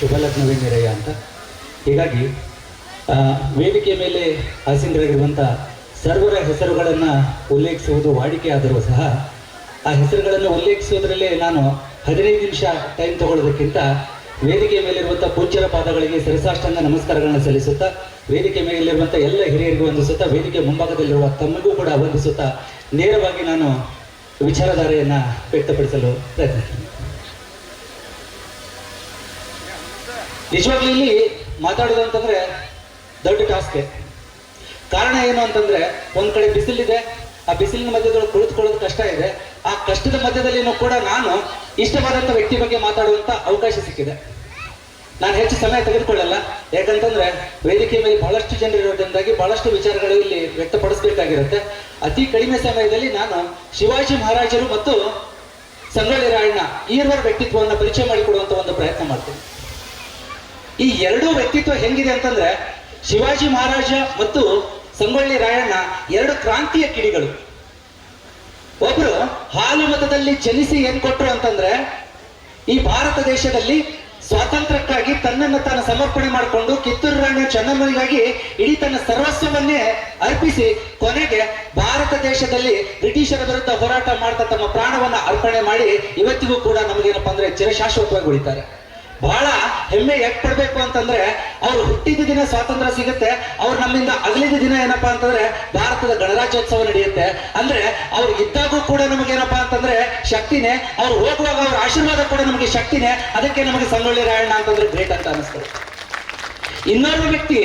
ಶುಭ ಲಗ್ನವೇ ನಿರಯ ಅಂತ. ಹೀಗಾಗಿ ವೇದಿಕೆ ಮೇಲೆ ಆಸೀನರಾಗಿರುವಂಥ ಸರ್ವರ ಹೆಸರುಗಳನ್ನು ಉಲ್ಲೇಖಿಸುವುದು ವಾಡಿಕೆ ಆದರೂ ಸಹ, ಆ ಹೆಸರುಗಳನ್ನು ಉಲ್ಲೇಖಿಸುವುದರಲ್ಲೇ ನಾನು ಹದಿನೈದು ನಿಮಿಷ ಟೈಮ್ ತಗೊಳ್ಳೋದಕ್ಕಿಂತ ವೇದಿಕೆ ಮೇಲಿರುವಂಥ ಪೂಜ್ಯರ ಪಾದಗಳಿಗೆ ಸರಿಸಾಷ್ಟಾಂಗ ನಮಸ್ಕಾರಗಳನ್ನು ಸಲ್ಲಿಸುತ್ತಾ ವೇದಿಕೆ ಮೇಲಿರುವಂಥ ಎಲ್ಲ ಹಿರಿಯರಿಗೂ ವಂದಿಸುತ್ತಾ ವೇದಿಕೆ ಮುಂಭಾಗದಲ್ಲಿರುವ ತಮ್ಮಗೂ ಕೂಡ ವಂದಿಸುತ್ತಾ, ನೇರವಾಗಿ ನಾನು ವಿಚಾರಧಾರೆಯನ್ನು ವ್ಯಕ್ತಪಡಿಸಲು ಪ್ರಯತ್ನಿಸ್ತೀನಿ. ನಿಜವಾಗ್ಲೂ ಇಲ್ಲಿ ಮಾತಾಡೋದು ಅಂತಂದ್ರೆ ದೊಡ್ಡ ಟಾಸ್ಕ್. ಕಾರಣ ಏನು ಅಂತಂದ್ರೆ ಒಂದ್ ಕಡೆ ಬಿಸಿಲಿದೆ, ಆ ಬಿಸಿಲಿನ ಮಧ್ಯದೊಳಗೆ ಕುಳಿತುಕೊಳ್ಳೋದು ಕಷ್ಟ ಇದೆ. ಆ ಕಷ್ಟದ ಮಧ್ಯದಲ್ಲಿನೂ ಕೂಡ ನಾನು ಇಷ್ಟವಾದಂತ ವ್ಯಕ್ತಿ ಬಗ್ಗೆ ಮಾತಾಡುವಂತ ಅವಕಾಶ ಸಿಕ್ಕಿದೆ. ನಾನು ಹೆಚ್ಚು ಸಮಯ ತೆಗೆದುಕೊಳ್ಳಲ್ಲ. ಯಾಕಂತಂದ್ರೆ ವೇದಿಕೆ ಮೇಲೆ ಬಹಳಷ್ಟು ಜನರು ಇರೋದ್ರಿಂದಾಗಿ ಬಹಳಷ್ಟು ವಿಚಾರಗಳು ಇಲ್ಲಿ ವ್ಯಕ್ತಪಡಿಸಬೇಕಾಗಿರುತ್ತೆ. ಅತಿ ಕಡಿಮೆ ಸಮಯದಲ್ಲಿ ನಾನು ಶಿವಾಜಿ ಮಹಾರಾಜರು ಮತ್ತು ಸಂಗೊಳ್ಳಿ ರಾಯಣ್ಣ ಈರ್ವರ ವ್ಯಕ್ತಿತ್ವವನ್ನು ಪರಿಚಯ ಮಾಡಿಕೊಡುವಂತ ಒಂದು ಪ್ರಯತ್ನ ಮಾಡ್ತೀನಿ. ಈ ಎರಡೂ ವ್ಯಕ್ತಿತ್ವ ಹೆಂಗಿದೆ ಅಂತಂದ್ರೆ ಶಿವಾಜಿ ಮಹಾರಾಜ ಮತ್ತು ಸಂಗೊಳ್ಳಿ ರಾಯಣ್ಣ ಎರಡು ಕ್ರಾಂತಿಯ ಕಿಡಿಗಳು. ಒಬ್ರು ಹಾಲು ಮತದಲ್ಲಿ ಜನಿಸಿ ಏನ್ ಕೊಟ್ರು ಅಂತಂದ್ರೆ ಈ ಭಾರತ ದೇಶದಲ್ಲಿ ಸ್ವಾತಂತ್ರ್ಯಕ್ಕಾಗಿ ತನ್ನನ್ನು ತಾನು ಸಮರ್ಪಣೆ ಮಾಡಿಕೊಂಡು ಕಿತ್ತೂರು ರಾಣಿ ಚೆನ್ನಮ್ಮನಿಗಾಗಿ ಇಡೀ ತನ್ನ ಸರ್ವಸ್ವವನ್ನೇ ಅರ್ಪಿಸಿ ಕೊನೆಗೆ ಭಾರತ ದೇಶದಲ್ಲಿ ಬ್ರಿಟಿಷರ ವಿರುದ್ಧ ಹೋರಾಟ ಮಾಡ್ತಾ ತಮ್ಮ ಪ್ರಾಣವನ್ನ ಅರ್ಪಣೆ ಮಾಡಿ ಇವತ್ತಿಗೂ ಕೂಡ ನಮಗೇನಪ್ಪ ಅಂದ್ರೆ ಚಿರಶಾಶ್ವತವಾಗಿ ಉಳಿತಾರೆ. ಬಹಳ ಹೆಮ್ಮೆ ಯಾಕೆ ಪಡ್ಬೇಕು ಅಂತಂದ್ರೆ, ಅವ್ರು ಹುಟ್ಟಿದ ದಿನ ಸ್ವಾತಂತ್ರ್ಯ ಸಿಗುತ್ತೆ, ಅವ್ರು ನಮ್ಮಿಂದ ಅಗಲಿದ ದಿನ ಏನಪ್ಪಾ ಅಂತಂದ್ರೆ, ಭಾರತದ ಗಣರಾಜ್ಯೋತ್ಸವ ನಡೆಯುತ್ತೆ. ಅಂದ್ರೆ, ಅವ್ರು ಇದ್ದಾಗೂ ಕೂಡ ನಮಗೇನಪ್ಪಾ ಅಂತಂದ್ರೆ ಶಕ್ತಿನೇ, ಅವ್ರು ಹೋಗುವಾಗ ಅವ್ರ ಆಶೀರ್ವಾದ ಕೂಡ ನಮಗೆ ಶಕ್ತಿನೇ, ಅದಕ್ಕೆ ನಮಗೆ ಸಂಗೊಳ್ಳಿ ರಾಯಣ್ಣ ಅಂತಂದ್ರೆ ಗ್ರೇಟ್ ಅಂತ ಅನಿಸ್ತದೆ ಇನ್ನೊಂದು ವ್ಯಕ್ತಿ,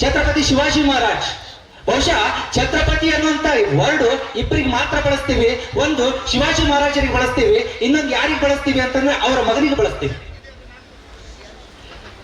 ಛತ್ರಪತಿ ಶಿವಾಜಿ ಮಹಾರಾಜ್. ಬಹುಶಃ ಛತ್ರಪತಿ ಅನ್ನುವಂತ ವರ್ಡ್ ಇಬ್ಬರಿಗೆ ಮಾತ್ರ ಬಳಸ್ತೀವಿ. ಒಂದು ಶಿವಾಜಿ ಮಹಾರಾಜರಿಗೆ ಬಳಸ್ತೀವಿ, ಇನ್ನೊಂದು ಯಾರಿಗೆ ಬಳಸ್ತೀವಿ ಅಂತಂದ್ರೆ ಅವರ ಮಗನಿಗೆ ಬಳಸ್ತೀವಿ.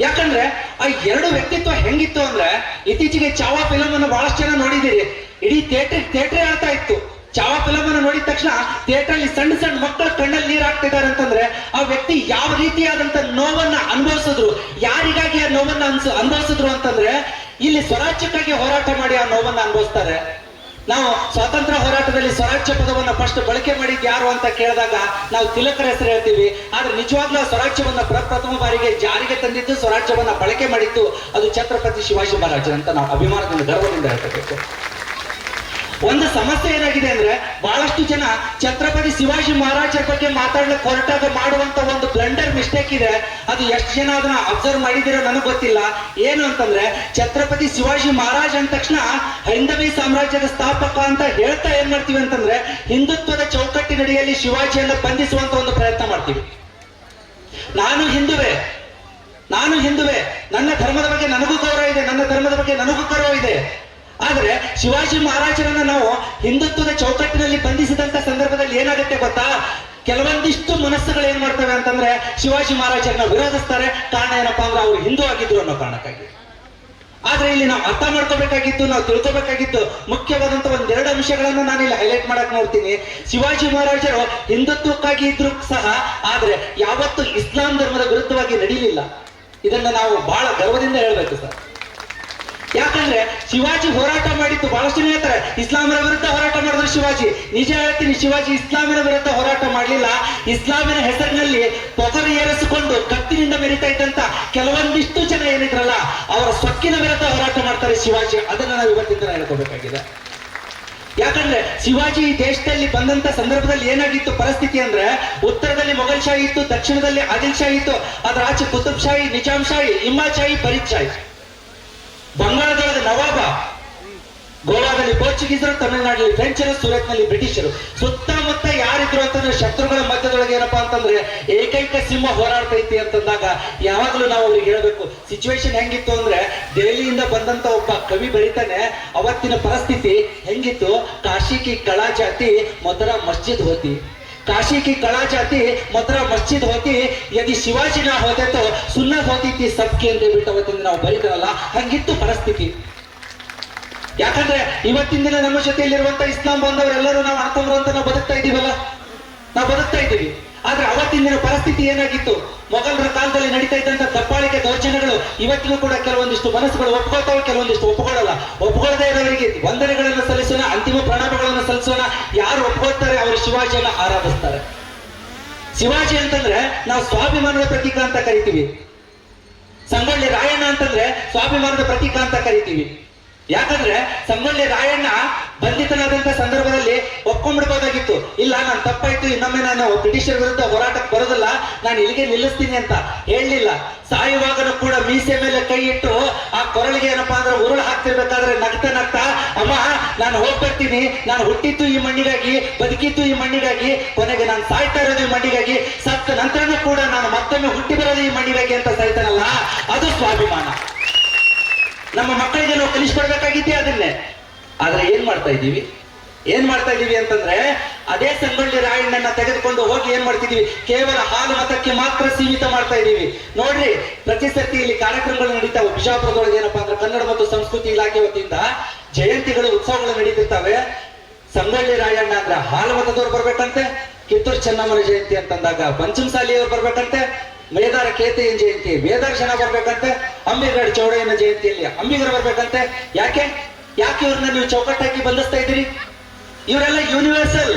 ಯಾಕಂದ್ರೆ ಆ ಎರಡು ವ್ಯಕ್ತಿತ್ವ ಹೆಂಗಿತ್ತು ಅಂದ್ರೆ ಇತ್ತೀಚೆಗೆ ಚಾವಾ ಫಿಲಮ್ ಅನ್ನು ಬಹಳಷ್ಟು ಜನ ನೋಡಿದಿರಿ ಇಡೀ ಥಿಯೇಟರ್ ಥಿಯೇಟ್ರೇ ಹೇಳ್ತಾ ಇತ್ತು. ಚಾವಾ ಫಿಲಮ್ ಅನ್ನು ನೋಡಿದ ತಕ್ಷಣ ಥಿಯೇಟರ್ ಅಲ್ಲಿ ಸಣ್ಣ ಸಣ್ಣ ಮಕ್ಕಳ ಕಣ್ಣಲ್ಲಿ ನೀರು ಹಾಕ್ತಿದ್ದಾರೆ ಅಂತಂದ್ರೆ ಆ ವ್ಯಕ್ತಿ ಯಾವ ರೀತಿಯಾದಂತ ನೋವನ್ನ ಅನುಭವಿಸಿದ್ರು? ಯಾರಿಗಾಗಿ ಆ ನೋವನ್ನ ಅನ್ಸ, ಅನುಭವಿಸಿದ್ರು ಅಂತಂದ್ರೆ ಇಲ್ಲಿ ಸ್ವರಾಜ್ಯಕ್ಕಾಗಿ ಹೋರಾಟ ಮಾಡಿ ಆ ನೋವನ್ನು ಅನುಭವಿಸ್ತಾರೆ. ನಾವು ಸ್ವಾತಂತ್ರ್ಯ ಹೋರಾಟದಲ್ಲಿ ಸ್ವರಾಜ್ಯ ಪದವನ್ನ ಫಸ್ಟ್ ಬಳಕೆ ಮಾಡಿದ್ದು ಯಾರು ಅಂತ ಕೇಳಿದಾಗ ನಾವು ತಿಲಕರ ಹೆಸರು ಹೇಳ್ತೀವಿ. ಆದ್ರೆ ನಿಜವಾಗ್ಲೂ ಸ್ವರಾಜ್ಯವನ್ನ ಪ್ರಪ್ರಥಮ ಬಾರಿಗೆ ಜಾರಿಗೆ ತಂದಿದ್ದು, ಸ್ವರಾಜ್ಯವನ್ನ ಬಳಕೆ ಮಾಡಿದ್ದು ಅದು ಛತ್ರಪತಿ ಶಿವಾಜಿ ಮಹಾರಾಜ ಅಂತ ನಾವು ಅಭಿಮಾನದಿಂದ, ಗರ್ವದಿಂದ ಹೇಳ್ಕೋಬೇಕು ಒಂದು ಸಮಸ್ಯೆ ಏನಾಗಿದೆ ಅಂದ್ರೆ ಬಹಳಷ್ಟು ಜನ ಛತ್ರಪತಿ ಶಿವಾಜಿ ಮಹಾರಾಜರ ಬಗ್ಗೆ ಮಾತಾಡ್ಲಿಕ್ಕೆ ಹೊರಟಾಗ ಮಾಡುವಂತ ಒಂದು ಬ್ಲಂಡರ್ ಮಿಸ್ಟೇಕ್ ಇದೆ. ಅದು ಎಷ್ಟು ಜನ ಅದನ್ನ ಅಬ್ಸರ್ವ್ ಮಾಡಿದಿರೋ ನನಗೆ ಗೊತ್ತಿಲ್ಲ. ಏನು ಅಂತಂದ್ರೆ ಛತ್ರಪತಿ ಶಿವಾಜಿ ಮಹಾರಾಜ್ ಅಂದ ತಕ್ಷಣ ಹೈಂದವಿ ಸಾಮ್ರಾಜ್ಯದ ಸ್ಥಾಪಕ ಅಂತ ಹೇಳ್ತಾ ಏನ್ ಮಾಡ್ತೀವಿ ಅಂತಂದ್ರೆ ಹಿಂದುತ್ವದ ಚೌಕಟ್ಟಿನಡಿಯಲ್ಲಿ ಶಿವಾಜಿಯನ್ನ ಬಂಧಿಸುವಂತ ಒಂದು ಪ್ರಯತ್ನ ಮಾಡ್ತೀವಿ. ನಾನು ಹಿಂದುವೆ. ನಾನು ಹಿಂದುವೆ. ನನ್ನ ಧರ್ಮದ ಬಗ್ಗೆ ನನಗೂ ಗೌರವ ಇದೆ. ನನ್ನ ಧರ್ಮದ ಬಗ್ಗೆ ನನಗೂ ಗೌರವ ಇದೆ. ಆದ್ರೆ ಶಿವಾಜಿ ಮಹಾರಾಜರನ್ನ ನಾವು ಹಿಂದುತ್ವದ ಚೌಕಟ್ಟಿನಲ್ಲಿ ಬಂಧಿಸಿದಂತ ಸಂದರ್ಭದಲ್ಲಿ ಏನಾಗುತ್ತೆ ಗೊತ್ತಾ? ಕೆಲವೊಂದಿಷ್ಟು ಮನಸ್ಸುಗಳು ಏನ್ ಮಾಡ್ತವೆ ಅಂತಂದ್ರೆ ಶಿವಾಜಿ ಮಹಾರಾಜರನ್ನ ವಿರೋಧಿಸ್ತಾರೆ. ಕಾರಣ ಏನಪ್ಪಾ ಅಂದ್ರೆ ಅವ್ರು ಹಿಂದೂ ಆಗಿದ್ರು ಅನ್ನೋ ಕಾರಣಕ್ಕಾಗಿ. ಆದ್ರೆ ಇಲ್ಲಿ ನಾವು ಅರ್ಥ ಮಾಡ್ಕೋಬೇಕಾಗಿತ್ತು, ನಾವು ತಿಳ್ಕೋಬೇಕಾಗಿತ್ತು. ಮುಖ್ಯವಾದಂತ ಒಂದೆರಡು ಅಂಶಗಳನ್ನು ನಾನು ಇಲ್ಲಿ ಹೈಲೈಟ್ ಮಾಡಕ್ ನೋಡ್ತೀನಿ. ಶಿವಾಜಿ ಮಹಾರಾಜರು ಹಿಂದುತ್ವಕ್ಕಾಗಿ ಇದ್ರು ಸಹ, ಆದ್ರೆ ಯಾವತ್ತೂ ಇಸ್ಲಾಂ ಧರ್ಮದ ವಿರುದ್ಧವಾಗಿ ನಡೀಲಿಲ್ಲ. ಇದನ್ನ ನಾವು ಬಹಳ ಗರ್ವದಿಂದ ಹೇಳ್ಬೇಕು ಸರ್. ಯಾಕಂದ್ರೆ ಶಿವಾಜಿ ಹೋರಾಟ ಮಾಡಿದ್ದು ಬಹಳಷ್ಟು ಹೇಳ್ತಾರೆ ಇಸ್ಲಾಮಿನ ವಿರುದ್ಧ ಹೋರಾಟ ಮಾಡಿದ್ರು ಶಿವಾಜಿ. ನಿಜ ಹೇಳ್ತೀನಿ, ಶಿವಾಜಿ ಇಸ್ಲಾಮಿನ ವಿರುದ್ಧ ಹೋರಾಟ ಮಾಡಲಿಲ್ಲ. ಇಸ್ಲಾಮಿನ ಹೆಸರಿನಲ್ಲಿ ಪೊಗರು ಏರಿಸಿಕೊಂಡು ಕತ್ತಿನಿಂದ ಮೆರಿತಾ ಇದ್ದಂತ ಕೆಲವೊಂದಿಷ್ಟು ಜನ ಏನಿದ್ರಲ್ಲ, ಅವರ ಸೊಕ್ಕಿನ ವಿರುದ್ಧ ಹೋರಾಟ ಮಾಡ್ತಾರೆ ಶಿವಾಜಿ. ಅದನ್ನ ನಾವು ತರ ಹೇಳ್ಕೋಬೇಕಾಗಿದೆ. ಯಾಕಂದ್ರೆ ಶಿವಾಜಿ ಈ ದೇಶದಲ್ಲಿ ಬಂದಂತ ಸಂದರ್ಭದಲ್ಲಿ ಏನಾಗಿತ್ತು ಪರಿಸ್ಥಿತಿ ಅಂದ್ರೆ, ಉತ್ತರದಲ್ಲಿ ಮೊಘಲ್ ಶಾಹಿ ಇತ್ತು, ದಕ್ಷಿಣದಲ್ಲಿ ಆದಿಲ್ ಶಾಹಿ ಇತ್ತು, ಅದರ ಆಚೆ ಕುತುಬ್ ಶಾಹಿ ನಿಜಾಮ್ ಶಾಹಿ ಇಮ್ಮಾದ್ ಶಾಹಿ. ಬಂಗಾಳದೊಳಗೆ ನವಾಬ ಗೋವಾದಲ್ಲಿ ಪೋರ್ಚುಗೀಸರು ತಮಿಳುನಾಡಲ್ಲಿ ಫ್ರೆಂಚರು, ಸೂರತ್ನಲ್ಲಿ ಬ್ರಿಟಿಷರು. ಸುತ್ತಮುತ್ತ ಯಾರಿದ್ರು ಅಂತಂದ್ರೆ ಶತ್ರುಗಳ ಮಧ್ಯದೊಳಗೆ ಏನಪ್ಪಾ ಅಂತಂದ್ರೆ ಏಕೈಕ ಸಿಂಹ ಹೋರಾಡ್ತೈತಿ ಅಂತಂದಾಗ ಯಾವಾಗಲೂ ನಾವು ಅವ್ರಿಗೆ ಹೇಳಬೇಕು ಸಿಚುವೇಶನ್ ಹೆಂಗಿತ್ತು ಅಂದ್ರೆ ದೆಹಲಿಯಿಂದ ಬಂದಂತ ಒಬ್ಬ ಕವಿ ಬರೀತಾನೆ, ಅವತ್ತಿನ ಪರಿಸ್ಥಿತಿ ಹೆಂಗಿತ್ತು? ಕಾಶಿಕಿ ಕಳಾ ಜಾತಿ, ಮೊದಲ ಮಸ್ಜಿದ್ ಹೋತಿ. काशी की कला जाती मद्रा मस्जिद होती यदि ಶಿವಾಜಿ ನಾ ಹೋದೆ ತೋ ಸುನ್ನತ್ ಹೋತಿತಿ ಸಬ್ಕೆ ಅಂತ ಬಿಟ್ಟು ಅವತ್ತಿಂದ ನಾವು ಬರೀತಾರಲ್ಲ ಹಂಗಿತ್ತು ಪರಿಸ್ಥಿತಿ ಯಾಕಂದ್ರೆ ಇವತ್ತಿನ ದಿನ ನಮ್ಮ ಜೊತೆಯಲ್ಲಿರುವಂತ ಇಸ್ಲಾಂ ಬಂದವರೆಲ್ಲರೂ ನಾವು ಅರ್ಥವರು ಅಂತ ನಾವು ಬದುಕ್ತಾ ಇದೀವಲ್ಲ ನಾವು ಬದುಕ್ತಾ ಇದ್ದೀವಿ ಆದ್ರೆ ಅವತ್ತಿನ ದಿನ ಪರಿಸ್ಥಿತಿ ಏನಾಗಿತ್ತು ಮೊಘಲರ ಕಾಲದಲ್ಲಿ ನಡೀತಾ ಇದ್ದಂತ ದಪ್ಪಾಳಿಕೆ ದೌರ್ಜನ್ಯಗಳು ಇವತ್ತಿಗೂ ಕೂಡ ಕೆಲವೊಂದಿಷ್ಟು ಮನಸ್ಸುಗಳು ಒಪ್ಕೊಳ್ತಾವೆ ಕೆಲವೊಂದಿಷ್ಟು ಒಪ್ಪಿಕೊಳ್ಳಲ್ಲ ಒಪ್ಪಿಕೊಳ್ಳದೇ ಇರೋರಿಗೆ ವಂದನೆಗಳನ್ನು ಸಲ್ಲಿಸೋಣ, ಅಂತಿಮ ಪ್ರಣಾಮಗಳನ್ನು ಸಲ್ಲಿಸೋಣ. ಯಾರು ಒಪ್ಕೊಳ್ತಾರೆ ಅವರು ಶಿವಾಜಿಯನ್ನ ಆರಾಧಿಸ್ತಾರೆ. ಶಿವಾಜಿ ಅಂತಂದ್ರೆ ನಾವು ಸ್ವಾಭಿಮಾನದ ಪ್ರತೀಕ ಅಂತ ಕರಿತೀವಿ. ಸಂಗೊಳ್ಳಿ ರಾಯಣ್ಣ ಅಂತಂದ್ರೆ ಸ್ವಾಭಿಮಾನದ ಪ್ರತೀಕ ಅಂತ ಕರಿತೀವಿ. ಯಾಕಂದ್ರೆ ಸಂಗೊಳ್ಳಿ ರಾಯಣ್ಣ ಬಂಧಿತನಾದಂತ ಸಂದರ್ಭದಲ್ಲಿ ಒಪ್ಕೊಂಡ್ಬಿಡ್ಬೋದಾಗಿತ್ತು. ಇಲ್ಲ, ನಾನು ತಪ್ಪಾಯ್ತು, ಇನ್ನೊಮ್ಮೆ ನಾನು ಬ್ರಿಟಿಷರ ವಿರುದ್ಧ ಹೋರಾಟಕ್ಕೆ ಬರೋದಿಲ್ಲ, ನಾನು ಇಲ್ಲಿಗೆ ನಿಲ್ಲಿಸ್ತೀನಿ ಅಂತ ಹೇಳಲಿಲ್ಲ ಸಾಯುವಾಗನೂ ಕೂಡ ಮೀಸೆ ಮೇಲೆ ಕೈ ಇಟ್ಟು ಆ ಕೊರಳಿಗೆ ಏನಪ್ಪಾ ಅಂದ್ರೆ ಉರುಳು ಹಾಕ್ತಿರ್ಬೇಕಾದ್ರೆ ನಗ್ತಾ ನಗ್ತಾ, ಅಮ್ಮ, ನಾನು ಹೋಗ್ಬರ್ತೀನಿ, ನಾನು ಹುಟ್ಟಿದ್ದು ಈ ಮಣ್ಣಿಗಾಗಿ ಬದುಕಿತ್ತು ಈ ಮಣ್ಣಿಗಾಗಿ, ಕೊನೆಗೆ ನಾನು ಸಾಯ್ತಾ ಇರೋದು ಈ ಮಣ್ಣಿಗಾಗಿ, ಸತ್ತ ನಂತರನೂ ಕೂಡ ನಾನು ಮತ್ತೊಮ್ಮೆ ಹುಟ್ಟಿ ಬರೋದು ಈ ಮಣ್ಣಿಗಾಗಿ ಅಂತ ಸಾಯ್ತಾನಲ್ಲ, ಅದು ಸ್ವಾಭಿಮಾನ. ನಮ್ಮ ಮಕ್ಕಳಿಗೆ ನಾವು ಕಲಿಸ್ಕೊಡ್ಬೇಕಾಗಿದ್ದೇ ಅದನ್ನೇ? ಆದ್ರೆ ಏನ್ ಮಾಡ್ತಾ ಇದ್ದೀವಿ? ಏನ್ ಮಾಡ್ತಾ ಇದ್ದೀವಿ ಅಂತಂದ್ರೆ, ಅದೇ ಸಂಗೊಳ್ಳಿ ರಾಯಣ್ಣನ ತೆಗೆದುಕೊಂಡು ಹೋಗಿ ಏನ್ ಮಾಡ್ತಿದೀವಿ ಕೇವಲ ಹಾಲು ಮತಕ್ಕೆ ಮಾತ್ರ ಸೀಮಿತ ಮಾಡ್ತಾ ಇದ್ದೀವಿ. ನೋಡ್ರಿ, ಪ್ರತಿ ಸರ್ತಿ ಇಲ್ಲಿ ಕಾರ್ಯಕ್ರಮಗಳು ನಡೀತಾವೆ ಬಿಜಾಪುರದೊಳಗೆ ಏನಪ್ಪಾ ಅಂದ್ರೆ ಕನ್ನಡ ಮತ್ತು ಸಂಸ್ಕೃತಿ ಇಲಾಖೆ ವತಿಯಿಂದ ಜಯಂತಿಗಳು, ಉತ್ಸವಗಳು ನಡೀತಿರ್ತಾವೆ. ಸಂಗೊಳ್ಳಿ ರಾಯಣ್ಣ ಅಂದ್ರೆ ಹಾಲು ಮತದವ್ರು ಬರ್ಬೇಕಂತೆ, ಕಿತ್ತೂರು ಚೆನ್ನಮ್ಮನ ಜಯಂತಿ ಅಂತಂದಾಗ ಪಂಚಮಸಾಲಿಯವ್ರು ಬರ್ಬೇಕಂತೆ, ಮೇದಾರ ಕೇತೆಯನ್ ಜಯಂತಿ ಬೇದಾರ ಜನ ಬರ್ಬೇಕಂತೆ, ಅಂಬಿಗರ ಚೌಡಯ್ಯನ ಜಯಂತಿಯಲ್ಲಿ ಅಂಬಿಗರ ಬರ್ಬೇಕಂತೆ. ಯಾಕೆ? ಯಾಕೆ ಇವ್ರನ್ನ ನೀವು ಚೌಕಟ್ಟಾಗಿ ಬಂಧಿಸ್ತಾ ಇದ್ದೀರಿ? ಇವರೆಲ್ಲ ಯೂನಿವರ್ಸಲ್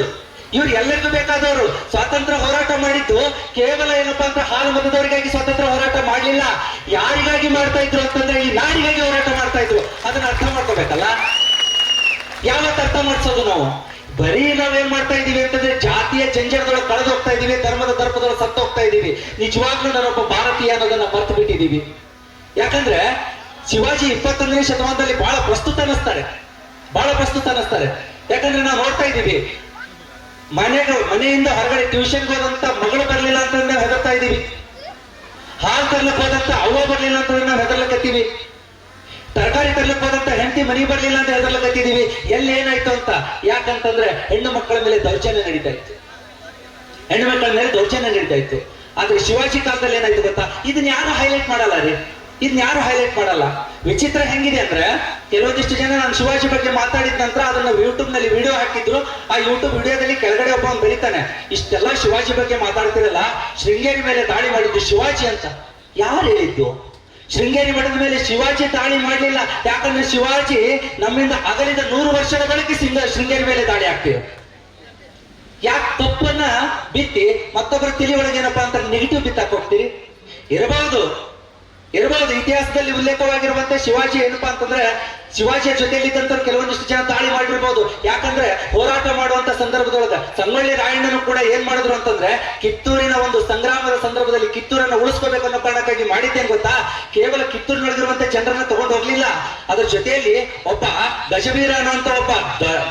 ಇವ್ರು ಎಲ್ಲರಿಗೂ ಬೇಕಾದವರು. ಸ್ವಾತಂತ್ರ್ಯ ಹೋರಾಟ ಮಾಡಿದ್ದು ಕೇವಲ ಏನಪ್ಪಾ ಅಂದ್ರೆ ಹಾಲು ಮತದವರಿಗಾಗಿ ಸ್ವಾತಂತ್ರ್ಯ ಹೋರಾಟ ಮಾಡ್ಲಿಲ್ಲ. ಯಾರಿಗಾಗಿ ಮಾಡ್ತಾ ಇದ್ರು ಅಂತಂದ್ರೆ ಈ ನಾರಿಗಾಗಿ ಹೋರಾಟ ಮಾಡ್ತಾ ಇದ್ರು. ಅದನ್ನ ಅರ್ಥ ಮಾಡ್ಕೋಬೇಕಲ್ಲ? ಯಾವತ್ತು ಅರ್ಥ ಮಾಡ್ಸೋದು ನಾವು? ಬರೀ ನಾವೇನ್ ಮಾಡ್ತಾ ಇದೀವಿ ಅಂತಂದ್ರೆ ಜಾತಿಯ ಜಂಜಡದೊಳಗೆ ಕಳೆದು ಹೋಗ್ತಾ ಇದೀವಿ ಧರ್ಮದ ದರ್ಪದೊಳಗೆ ಸತ್ತು ಹೋಗ್ತಾ ಇದೀವಿ ನಿಜವಾಗ್ಲೂ ನಾನೊಬ್ಬ ಭಾರತೀಯ ಅನ್ನೋದನ್ನ ಮರ್ತು ಬಿಟ್ಟಿದ್ದೀವಿ ಯಾಕಂದ್ರೆ ಶಿವಾಜಿ ಇಪ್ಪತ್ತೊಂದನೇ ಶತಮಾನದಲ್ಲಿ ಬಹಳ ಪ್ರಸ್ತುತ ಅನಿಸ್ತಾರೆ ಬಹಳ ಪ್ರಸ್ತುತ ಅನ್ನಿಸ್ತಾರೆ. ಯಾಕಂದ್ರೆ ನಾವು ನೋಡ್ತಾ ಇದ್ದೀವಿ, ಮನೆಗೆ, ಮನೆಯಿಂದ ಹೊರಗಡೆ ಟ್ಯೂಷನ್ಗೆ ಹೋದಂತ ಮಗಳು ಬರಲಿಲ್ಲ ಅಂತಂದ್ರೆ ನಾವು ಹೆದರ್ತಾ ಇದ್ದೀವಿ. ಹಾಲು ತರ್ಲಕ್ ಹೋದಂತ ಅವ್ವ ಬರಲಿಲ್ಲ ಅಂತಂದ್ರೆ ನಾವು ಹೆದರ್ಲಕತ್ತೀವಿ ತರಕಾರಿ ತರ್ಲಕ್ ಹೋದಂತ ಹೆಂಡತಿ ಮನೆ ಬರಲಿಲ್ಲ ಅಂತ ಹೆದರ್ಲಕತ್ತಿದೀವಿ ಎಲ್ಲಿ ಏನಾಯ್ತು ಅಂತ? ಯಾಕಂತಂದ್ರೆ ಹೆಣ್ಣು ಮಕ್ಕಳ ಮೇಲೆ ದೌರ್ಜನ್ಯ ನಡೀತಾ ಇತ್ತು. ಹೆಣ್ಣು ಮಕ್ಕಳ ಮೇಲೆ ದೌರ್ಜನ್ಯ ನಡೀತಾ ಇತ್ತು. ಆದ್ರೆ ಶಿವಾಜಿ ಕಾಲದಲ್ಲಿ ಏನಾಯ್ತು ಗೊತ್ತಾ? ಇದನ್ನ ಯಾರು ಹೈಲೈಟ್ ಮಾಡಲ್ಲ ರೀ? ಇದನ್ನ ಯಾರು ಹೈಲೈಟ್ ಮಾಡಲ್ಲ? ವಿಚಿತ್ರ ಹೆಂಗಿದೆ ಅಂದ್ರೆ, ಕೆಲವೊಂದಿಷ್ಟು ಜನ ನಾನು ಶಿವಾಜಿ ಬಗ್ಗೆ ಮಾತಾಡಿದ ನಂತರ ಅದನ್ನ ಯೂಟ್ಯೂಬ್ನಲ್ಲಿ ವಿಡಿಯೋ ಹಾಕಿದ್ರು. ಆ ಯೂಟ್ಯೂಬ್ ವಿಡಿಯೋದಲ್ಲಿ ಕೆಳಗಡೆ ಒಬ್ಬ ಬರೀತಾನೆ, ಇಷ್ಟೆಲ್ಲ ಶಿವಾಜಿ ಬಗ್ಗೆ ಮಾತಾಡ್ತಿರಲ್ಲ? ಶೃಂಗೇರಿ ಮೇಲೆ ದಾಳಿ ಮಾಡಿದ್ದು ಶಿವಾಜಿ ಅಂತ. ಯಾರು ಹೇಳಿದ್ದು? ಶೃಂಗೇರಿ ಮಠದ ಮೇಲೆ ಶಿವಾಜಿ ದಾಳಿ ಮಾಡಲಿಲ್ಲ. ಯಾಕಂದ್ರೆ ಶಿವಾಜಿ ನಮ್ಮಿಂದ ಅಗಲಿದ ನೂರು ವರ್ಷದ ಬಳಿಕ ಶೃಂಗೇರಿ ಮೇಲೆ ದಾಳಿ ಆಗ್ತೀವಿ ಯಾಕೆ ತಪ್ಪನ್ನ ಬಿತ್ತಿ ಮತ್ತೊಬ್ಬರ ತಿಳಿ ಏನಪ್ಪಾ ಅಂತ ನೆಗೆಟಿವ್ ಬಿತ್ತಾಕ್ ಹೋಗ್ತೀರಿ? ಇರಬಹುದು ಇರಬಹುದು ಇತಿಹಾಸದಲ್ಲಿ ಉಲ್ಲೇಖವಾಗಿರುವಂತೆ ಶಿವಾಜಿ ಏನಪ್ಪಾ ಅಂತಂದ್ರೆ ಶಿವಾಜಿಯ ಜೊತೆಯಲ್ಲಿ ಇದ್ದಂತವ್ರು ಕೆಲವೊಂದಿಷ್ಟು ಜನ ದಾಳಿ ಮಾಡಿರ್ಬೋದು. ಯಾಕಂದ್ರೆ ಹೋರಾಟ ಮಾಡುವಂತ ಸಂದರ್ಭದೊಳಗ ಸಂಗೊಳ್ಳಿ ರಾಯಣ್ಣನು ಕೂಡ ಏನ್ ಮಾಡಿದ್ರು ಅಂತಂದ್ರೆ ಕಿತ್ತೂರಿನ ಒಂದು ಸಂಗ್ರಾಮದ ಸಂದರ್ಭದಲ್ಲಿ ಕಿತ್ತೂರನ್ನ ಉಳಿಸ್ಕೋಬೇಕು ಅನ್ನೋ ಕಾರಣಕ್ಕಾಗಿ ಮಾಡಿದ್ದೇನ್ ಗೊತ್ತಾ? ಕೇವಲ ಕಿತ್ತೂರಿನೊಳಗಿರುವಂತ ಜನರನ್ನ ತಗೊಂಡು ಹೋಗ್ಲಿಲ್ಲ. ಅದ್ರ ಜೊತೆಯಲ್ಲಿ ಒಬ್ಬ ಗಜವೀರ ಅನ್ನುವಂತ ಒಬ್ಬ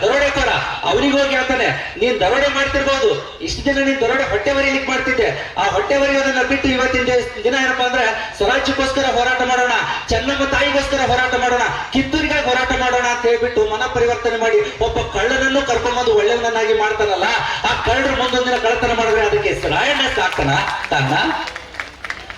ದರೋಡೆ ಕೂಡ ಅವನಿಗೆ ಹೋಗಿ ಹೇಳ್ತಾನೆ, ನೀನ್ ದರೋಡೆ ಮಾಡ್ತಿರ್ಬೋದು. ಇಷ್ಟು ದಿನ ನೀನ್ ದರೋಡೆ ಹೊಟ್ಟೆ ಬರೀಲಿಕ್ಕೆ ಮಾಡ್ತಿದ್ದೆ. ಆ ಹೊಟ್ಟೆ ಬರೆಯೋದನ್ನ ಬಿಟ್ಟು ಇವತ್ತಿನ ದಿನ ಏನಪ್ಪಾ ಅಂದ್ರೆ ಸ್ವರಾಜ್ಯಕ್ಕೋಸ್ಕರ ಹೋರಾಟ ಮಾಡೋಣ, ಚೆನ್ನಮ್ಮ ತಾಯಿಗೋಸ್ಕರ ಹೋರಾಟ ಮಾಡೋಣ, ಕಿತ್ತೂರಿಗಾಗಿ ಹೋರಾಟ ಮಾಡೋಣ ಅಂತ ಹೇಳ್ಬಿಟ್ಟು ಮನ ಪರಿವರ್ತನೆ ಮಾಡಿ ಒಬ್ಬ ಕಳ್ಳನನ್ನು ಕರ್ಕೊಂಡ್ಬಂದು ಒಳ್ಳೆಯವನನ್ನಾಗಿ ಮಾಡ್ತಾನಲ್ಲ, ಆ ಕಳ್ಳರು ಮುಂದೊಂದಿನ ಕಳ್ಳತನ ಮಾಡಿದ್ರೆ ಅದಕ್ಕೆ ರಾಯಣ್ಣ ಸಾಕ್ತಾನ? ತನ್ನ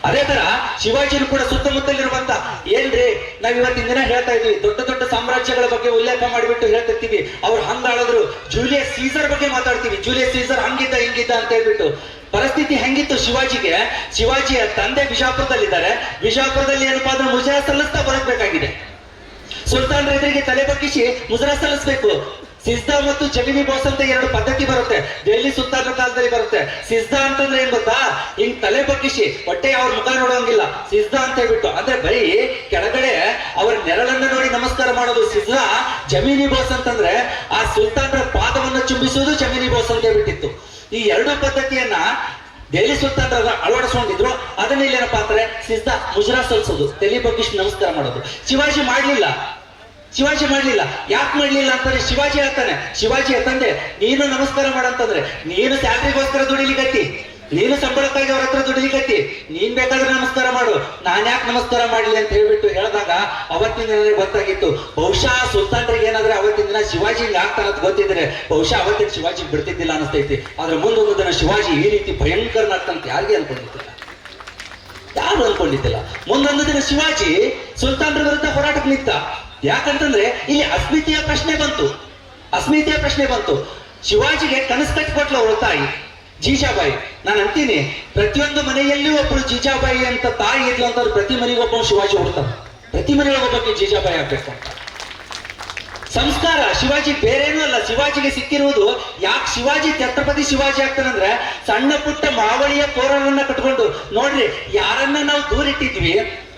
ಅದೇ ತರ ಶಿವಾಜಿನ ಕೂಡ ಸುತ್ತಮುತ್ತಲಿರುವಂತ, ಏನ್ರಿ, ನಾವ್ ಇವತ್ತಿನ ದಿನ ಹೇಳ್ತಾ ಇದೀವಿ, ದೊಡ್ಡ ದೊಡ್ಡ ಸಾಮ್ರಾಜ್ಯಗಳ ಬಗ್ಗೆ ಉಲ್ಲೇಖ ಮಾಡಿಬಿಟ್ಟು ಹೇಳ್ತಿರ್ತೀವಿ. ಅವ್ರು ಹಂಗಾಳಿದ್ರು, ಜೂಲಿಯಸ್ ಸೀಸರ್ ಬಗ್ಗೆ ಮಾತಾಡ್ತೀವಿ. ಜೂಲಿಯಸ್ ಸೀಸರ್ ಹಂಗಿದ್ದ, ಹಿಂಗಿದ್ದ ಅಂತ ಹೇಳ್ಬಿಟ್ಟು. ಪರಿಸ್ಥಿತಿ ಹೆಂಗಿತ್ತು ಶಿವಾಜಿಗೆ? ಶಿವಾಜಿಯ ತಂದೆ ಬಿಜಾಪುರದಲ್ಲಿದ್ದಾರೆ. ಬಿಜಾಪುರದಲ್ಲಿ ಏನಪ್ಪಾ ಅಂದ್ರೆ ಮುಜರಾ ಸಲ್ಲಿಸ್ತಾ ಬರಬೇಕಾಗಿದೆ. ಸುಲ್ತಾನ್ ರೈತರಿಗೆ ತಲೆ ಬಗ್ಗಿಸಿ ಮುಜರಾ ಸಲ್ಲಿಸ್ಬೇಕು. ಸಿಜ್ದಾ ಮತ್ತು ಜಮೀನಿ ಬಾಸ್ ಅಂತ ಎರಡು ಪದ್ಧತಿ ಬರುತ್ತೆ. ದೆಹಲಿ ಸುಲ್ತಾನರ ಕಾಲದಲ್ಲಿ ಬರುತ್ತೆ. ಸಿಜ್ದಾ ಅಂತಂದ್ರೆ ಏನ್ ಗೊತ್ತಾ? ಹಿಂಗ್ ತಲೆ ಬಗ್ಗಿಸಿ ಹೊಟ್ಟೆ ಅವ್ರ ಮುಖ ನೋಡೋಂಗಿಲ್ಲ. ಸಿಜ್ದಾ ಅಂತ ಹೇಳ್ಬಿಟ್ಟು. ಅಂದ್ರೆ ಬರೀ ಕೆಳಗಡೆ ಅವ್ರ ನೆರಳನ್ನ ನೋಡಿ ನಮಸ್ಕಾರ ಮಾಡೋದು ಸಿಜ್ದಾ ಜಮೀನಿ ಬಾಸ್ ಅಂತಂದ್ರೆ ಆ ಸುಲ್ತಾನರ ಪಾದವನ್ನ ಚುಂಬಿಸುವುದು ಜಮೀನಿ ಬಾಸ್ ಅಂತ ಹೇಳ್ಬಿಟ್ಟಿತ್ತು. ಈ ಎರಡು ಪದ್ಧತಿಯನ್ನ ದೆಹಲಿ ಸುಲ್ತಾನರ ಅಳವಡಿಸ್ಕೊಂಡಿದ್ರು. ಅದನ್ನ ಇಲ್ಲೇನಪ್ಪ ಅಂದ್ರೆ ಸಿದ್ಧ ಮುಜರಾ ಸಲ್ಸೋದು ತಲೆ ಬಗ್ಗಿಸಿ ನಮಸ್ಕಾರ ಮಾಡೋದು. ಶಿವಾಜಿ ಮಾಡ್ಲಿಲ್ಲ. ಶಿವಾಜಿ ಮಾಡ್ಲಿಲ್ಲ. ಯಾಕೆ ಮಾಡ್ಲಿಲ್ಲ ಅಂತಂದ್ರೆ ಶಿವಾಜಿ ಹೇಳ್ತಾನೆ. ಶಿವಾಜಿ, ತಂದೆ, ನೀನು ನಮಸ್ಕಾರ ಮಾಡಂತಂದ್ರೆ, ನೀನು ಸ್ಯಾಲ್ರಿಗೋಸ್ಕರ ದುಡಿಲಿಕತ್ತಿ ನೀನು ಸಂಬಳಕ್ಕಾಗಿ ಅವ್ರ ಹತ್ರ ದುಡಿಲಿಕತ್ತಿ ನೀನ್ ಬೇಕಾದ್ರೆ ನಮಸ್ಕಾರ ಮಾಡು. ನಾನ್ ಯಾಕೆ ನಮಸ್ಕಾರ ಮಾಡ್ಲಿ ಅಂತ ಹೇಳ್ಬಿಟ್ಟು ಹೇಳಿದಾಗ ಅವತ್ತಿನ ದಿನ ಗೊತ್ತಾಗಿತ್ತು. ಬಹುಶಃ ಸುಲ್ತಾನ್ರಿಗೆ ಏನಾದ್ರೆ ಅವತ್ತಿನ ದಿನ ಶಿವಾಜಿ ಆಗ್ತಾನ ಗೊತ್ತಿದ್ರೆ, ಬಹುಶಃ ಅವತ್ತಿನ ಶಿವಾಜಿ ಬಿಡ್ತಿದ್ದಿಲ್ಲ ಅನಿಸ್ತೈತಿ ಆದ್ರೆ ಮುಂದೊಂದು ದಿನ ಶಿವಾಜಿ ಈ ರೀತಿ ಭಯಂಕರನಾಗ್ತಂತ ಯಾರಿಗೆ ಅನ್ಕೊಂಡಿದ್ದಿಲ್ಲ. ಯಾರು ಅನ್ಕೊಂಡಿದ್ದಿಲ್ಲ. ಮುಂದೊಂದು ದಿನ ಶಿವಾಜಿ ಸುಲ್ತಾನ್ರ ವಿರುದ್ಧ ಹೋರಾಟಕ್ಕೆ ನಿಂತ. ಯಾಕಂತಂದ್ರೆ ಇಲ್ಲಿ ಅಸ್ಮಿತೆಯ ಪ್ರಶ್ನೆ ಬಂತು. ಅಸ್ಮಿತೆಯ ಪ್ರಶ್ನೆ ಬಂತು. ಶಿವಾಜಿಗೆ ಕನಸು ಕಟ್ಟಿಕೊಟ್ಲು ಅವಳ ತಾಯಿ, ಜೀಜಾಬಾಯಿ. ನಾನು ಅಂತೀನಿ, ಪ್ರತಿಯೊಂದು ಮನೆಯಲ್ಲಿ ಒಬ್ಬರು ಜೀಜಾಬಾಯಿ ಅಂತ ತಾಯಿ ಇದ್ಲು ಅಂತ ಪ್ರತಿ ಮನೆಗೆ ಶಿವಾಜಿ ಹುಡ್ತಾನೆ ಪ್ರತಿ ಒಬ್ಬಕ್ಕೆ ಜೀಜಾಬಾಯಿ ಆಗ್ಬೇಕು ಸಂಸ್ಕಾರ, ಶಿವಾಜಿ ಬೇರೇನೂ ಅಲ್ಲ. ಶಿವಾಜಿಗೆ ಸಿಕ್ಕಿರುವುದು ಯಾಕೆ ಶಿವಾಜಿ ಛತ್ರಪತಿ ಶಿವಾಜಿ ಆಗ್ತಾನಂದ್ರೆ ಸಣ್ಣ ಪುಟ್ಟ ಮಾವಳಿಯ ಕೋರರನ್ನ ಕಟ್ಕೊಂಡು, ನೋಡ್ರಿ, ಯಾರನ್ನ ನಾವು ದೂರಿಟ್ಟಿದ್ವಿ,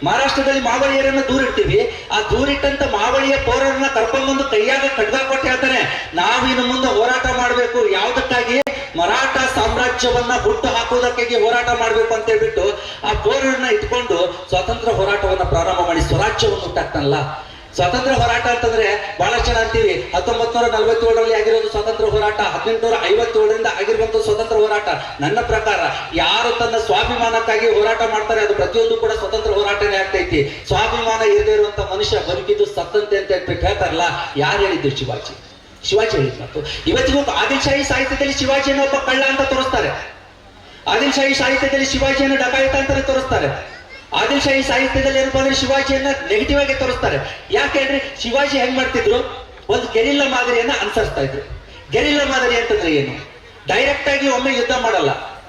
ಮಹಾರಾಷ್ಟ್ರದಲ್ಲಿ ಮಾವಳಿಯರನ್ನ ದೂರಿಡ್ತೀವಿ ಆ ದೂರಿಟ್ಟಂತ ಮಾವಳಿಯ ಪೋರರನ್ನ ಕರ್ಕೊಂಡ್ಬಂದು ಕೈಯಾಗ ಖಡ್ಗ ಕೊಟ್ಟು ಹೇಳ್ತಾರೆ ನಾವು ಇನ್ನು ಮುಂದೆ ಹೋರಾಟ ಮಾಡಬೇಕು, ಯಾವುದಕ್ಕಾಗಿ? ಮರಾಠ ಸಾಮ್ರಾಜ್ಯವನ್ನ ಹುಟ್ಟು ಹಾಕುವುದಕ್ಕಾಗಿ ಹೋರಾಟ ಮಾಡಬೇಕು ಅಂತ ಹೇಳ್ಬಿಟ್ಟು ಆ ಪೋರರನ್ನ ಇಟ್ಕೊಂಡು ಸ್ವಾತಂತ್ರ್ಯ ಹೋರಾಟವನ್ನ ಪ್ರಾರಂಭ ಮಾಡಿ, ಸ್ವರಾಜ್ಯವನ್ನು ಹುಟ್ಟಾಕ್ತಾನಲ್ಲ. ಸ್ವಾತಂತ್ರ್ಯ ಹೋರಾಟ ಅಂತಂದ್ರೆ ಬಹಳಷ್ಟು ಜನ ಅಂತೀವಿ ಹತ್ತೊಂಬತ್ ನೂರ ನಲವತ್ತೇಳರಲ್ಲಿ ಆಗಿರೋದು ಸ್ವಾತಂತ್ರ್ಯ ಹೋರಾಟ ಹದಿನೆಂಟುನೂರ ಐವತ್ತೇಳರಿಂದ ಆಗಿರುವಂತ ಸ್ವತಂತ್ರ ಹೋರಾಟ. ನನ್ನ ಪ್ರಕಾರ ಯಾರು ತನ್ನ ಸ್ವಾಭಿಮಾನಕ್ಕಾಗಿ ಹೋರಾಟ ಮಾಡ್ತಾರೆ, ಅದು ಪ್ರತಿಯೊಂದು ಕೂಡ ಸ್ವತಂತ್ರ ಹೋರಾಟನೇ ಆಗ್ತೈತಿ. ಸ್ವಾಭಿಮಾನ ಇರದೇ ಇರುವಂತ ಮನುಷ್ಯ ಬದುಕಿದ್ದು ಸತ್ತಂತೆ ಅಂತ ಹೇಳ್ಬಿಟ್ಟು ಹೇಳ್ತಾರಲ್ಲ, ಯಾರು ಹೇಳಿದ್ದು ಶಿವಾಜಿ? ಶಿವಾಜಿ ಹೇಳಿದ್ ಮತ್ತು ಇವತ್ತಿಗೂ ಆದಿಲ್ಶಾಹಿ ಸಾಹಿತ್ಯದಲ್ಲಿ ಶಿವಾಜಿಯನ್ನು ಒಬ್ಬ ಕಳ್ಳ ಅಂತ ತೋರಿಸ್ತಾರೆ. ಆದಿಲ್ಶಾಹಿ ಸಾಹಿತ್ಯದಲ್ಲಿ ಶಿವಾಜಿಯನ್ನು ಡಕಾಯಿತ ಅಂತಾನೆ ತೋರಿಸ್ತಾರೆ. ಆದಿಲ್ ಶಾಹಿ ಸಾಹಿತ್ಯದಲ್ಲಿ ಏನಪ್ಪ ಅಂದ್ರೆ ಶಿವಾಜಿಯನ್ನ ನೆಗೆಟಿವ್ ಆಗಿ ತೋರಿಸ್ತಾರೆ. ಯಾಕೆ ಹೇಳ್ರಿ? ಶಿವಾಜಿ ಹೆಂಗ್ ಮಾಡ್ತಿದ್ರು? ಒಂದು ಗೆರಿಲ್ಲ ಮಾದರಿಯನ್ನ ಅನುಸರಿಸ್ತಾ ಇದ್ರು. ಗೆರಿಲ್ಲ ಮಾದರಿ ಅಂತಂದ್ರೆ ಏನು? ಡೈರೆಕ್ಟ್ ಆಗಿ ಒಮ್ಮೆ ಯುದ್ಧ ಮಾಡಲ್ಲ.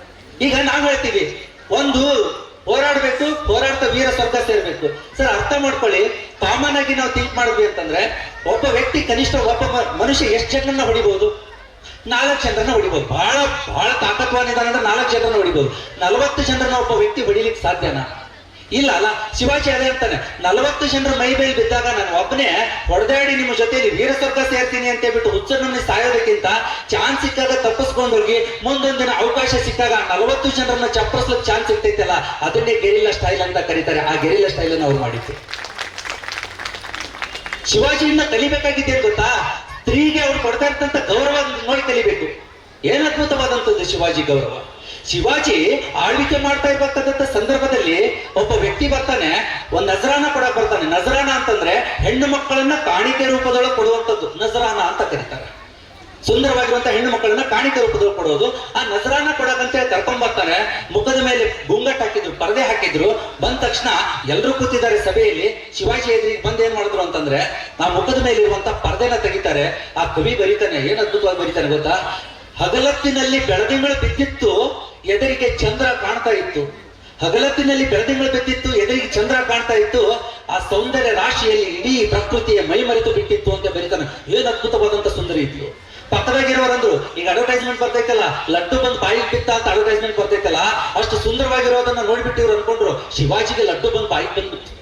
ಈಗ ನಾವು ಹೇಳ್ತೀವಿ, ಒಂದು ಹೋರಾಡ್ಬೇಕು, ಹೋರಾಡ್ತಾ ವೀರ ಸ್ವರ್ಗ ಸೇರ್ಬೇಕು. ಸರ್, ಅರ್ಥ ಮಾಡ್ಕೊಳ್ಳಿ ಕಾಮನ್ ಆಗಿ ನಾವು ಥಿಂಕ್ ಮಾಡಿದ್ವಿ ಅಂತಂದ್ರೆ, ಒಬ್ಬ ವ್ಯಕ್ತಿ ಕನಿಷ್ಠ ಒಬ್ಬ ಮನುಷ್ಯ ಎಷ್ಟು ಜನರನ್ನ ಹೊಡಿಬಹುದು ನಾಲ್ಕು ಜನರನ್ನ ಹೊಡಿಬಹುದು ಬಹಳ ಬಹಳ ತಾಕತ್ವಾನಿದಾನ ಅಂದ್ರೆ ನಾಲ್ಕು ಜನರನ್ನ ಹೊಡಿಬಹುದು ನಲವತ್ತು ಜನರನ್ನ ಒಬ್ಬ ವ್ಯಕ್ತಿ ಹೊಡಿಲಿಕ್ಕೆ ಸಾಧ್ಯನಾ? ಇಲ್ಲ, ಅಲ್ಲ, ಶಿವಾಜಿ ಅದೇ ಅಂತಾನೆ. ನಲವತ್ತು ಜನರ ಮೈ ಮೇಲೆ ಬಿದ್ದಾಗ ನಾನು ಒಬ್ಬನೇ ಹೊಡೆದಾಡಿ ನಿಮ್ಮ ಜೊತೆಯಲ್ಲಿ ವೀರ ಸ್ವರ್ಗ ಸೇರ್ತೀನಿ ಅಂತ ಹೇಳ್ಬಿಟ್ಟು ಹುಚ್ಚರನ್ನ ಸಾಯೋದಕ್ಕಿಂತ ಚಾನ್ಸ್ ಸಿಕ್ಕಾಗ ತಪ್ಪಿಸ್ಕೊಂಡು ಹೋಗಿ ಮುಂದೊಂದಿನ ಅವಕಾಶ ಸಿಕ್ಕಾಗ ನಲವತ್ತು ಜನರನ್ನ ಚಪ್ಪರಿಸ್ಲಿಕ್ಕೆ ಚಾನ್ಸ್ ಸಿಗ್ತೈತಲ್ಲ, ಅದನ್ನೇ ಗೆರಿಲ್ಲ ಸ್ಟೈಲ್ ಅಂತ ಕರೀತಾರೆ. ಆ ಗೆರಿಲ್ಲ ಸ್ಟೈಲ್ ಅನ್ನು ಅವ್ರು ಮಾಡಿದ್ರು ಶಿವಾಜಿಯಿಂದ ಅಂತ ಗೊತ್ತಾ? ಸ್ತ್ರೀಗೆ ಅವ್ರು ಕೊಡ್ತಾ ಇರ್ತಂತ ಗೌರವ ನೋಡಿ ಕಲಿಬೇಕು. ಏನ್ ಅದ್ಭುತವಾದಂಥದ್ದು ಶಿವಾಜಿ ಗೌರವ? ಶಿವಾಜಿ ಆಳ್ವಿಕೆ ಮಾಡ್ತಾ ಇರ್ತಕ್ಕಂಥ ಸಂದರ್ಭದಲ್ಲಿ ಒಬ್ಬ ವ್ಯಕ್ತಿ ಬರ್ತಾನೆ, ಒಂದ್ ನಜರಾನ ಕೊಡಕ್ ಬರ್ತಾನೆ. ನಜರಾನ ಅಂತಂದ್ರೆ ಹೆಣ್ಣು ಮಕ್ಕಳನ್ನ ಕಾಣಿಕೆ ರೂಪದೊಳಗೆ ಕೊಡುವಂಥದ್ದು. ನಜರಾನ ಅಂತ ಕರೀತಾರೆ. ಸುಂದರವಾಗಿರುವಂತ ಹೆಣ್ಣು ಮಕ್ಕಳನ್ನ ಕಾಣಿಕೆ ರೂಪದೊಳಗೆ ಕೊಡೋದು. ಆ ನಜರಾನ ಕೊಡಕಂತ ಕರ್ಕೊಂಡ್ ಬರ್ತಾರೆ. ಮುಖದ ಮೇಲೆ ಗುಂಗಟ್ ಹಾಕಿದ್ರು, ಪರದೆ ಹಾಕಿದ್ರು. ಬಂದ ತಕ್ಷಣ ಎಲ್ಲರೂ ಕೂತಿದ್ದಾರೆ ಸಭೆಯಲ್ಲಿ. ಶಿವಾಜಿ ಎದುರಿಗೆ ಬಂದ್ ಏನ್ ಮಾಡಿದ್ರು ಅಂತಂದ್ರೆ, ಆ ಮುಖದ ಮೇಲೆ ಇರುವಂತ ಪರದೆನ ತೆಗಿತಾರೆ. ಆ ಕವಿ ಬರೀತಾನೆ, ಏನ್ ಅದ್ಭುತವಾಗಿ ಬರೀತಾನೆ ಗೊತ್ತಾ? ಹಗಲತ್ತಿನಲ್ಲಿ ಬೆಳದಿಂಗಳು ಬಿದ್ದಿತ್ತು ಎದುರಿಗೆ ಚಂದ್ರ ಕಾಣ್ತಾ ಇತ್ತು. ಹಗಲತ್ತಿನಲ್ಲಿ ಬೆಳದಿಂಗಳು ಬಿದ್ದಿತ್ತು, ಎದುರಿಗೆ ಚಂದ್ರ ಕಾಣ್ತಾ ಇತ್ತು. ಆ ಸೌಂದರ್ಯ ರಾಶಿಯಲ್ಲಿ ಇಡೀ ಪ್ರಕೃತಿಯ ಮೈ ಮರೆತು ಬಿಟ್ಟಿತ್ತು ಅಂತ ಬರೀತಾನೆ. ಏನ್ ಅದ್ಭುತವಾದಂತ ಸುಂದರಿ ಇತ್ತು ಪಕ್ಕದಾಗಿರೋರಂದ್ರು, ಈಗ ಅಡ್ವರ್ಟೈಸ್ಮೆಂಟ್ ಬರ್ತೈತಲ್ಲ, ಲಡ್ಡು ಬಂದು ಬಾಯಿಗೆ ಬಿತ್ತ ಅಂತ ಅಡ್ವರ್ಟೈಸ್ಮೆಂಟ್ ಬರ್ತೈತಲ್ಲ, ಅಷ್ಟು ಸುಂದರವಾಗಿರೋದನ್ನ ನೋಡ್ಬಿಟ್ಟಿವ್ರು ಅನ್ಕೊಂಡ್ರು, ಶಿವಾಜಿಗೆ ಲಡ್ಡು ಬಂದು ಬಾಯಿಗೆ ಬಂದ್ಬಿಟ್ಟು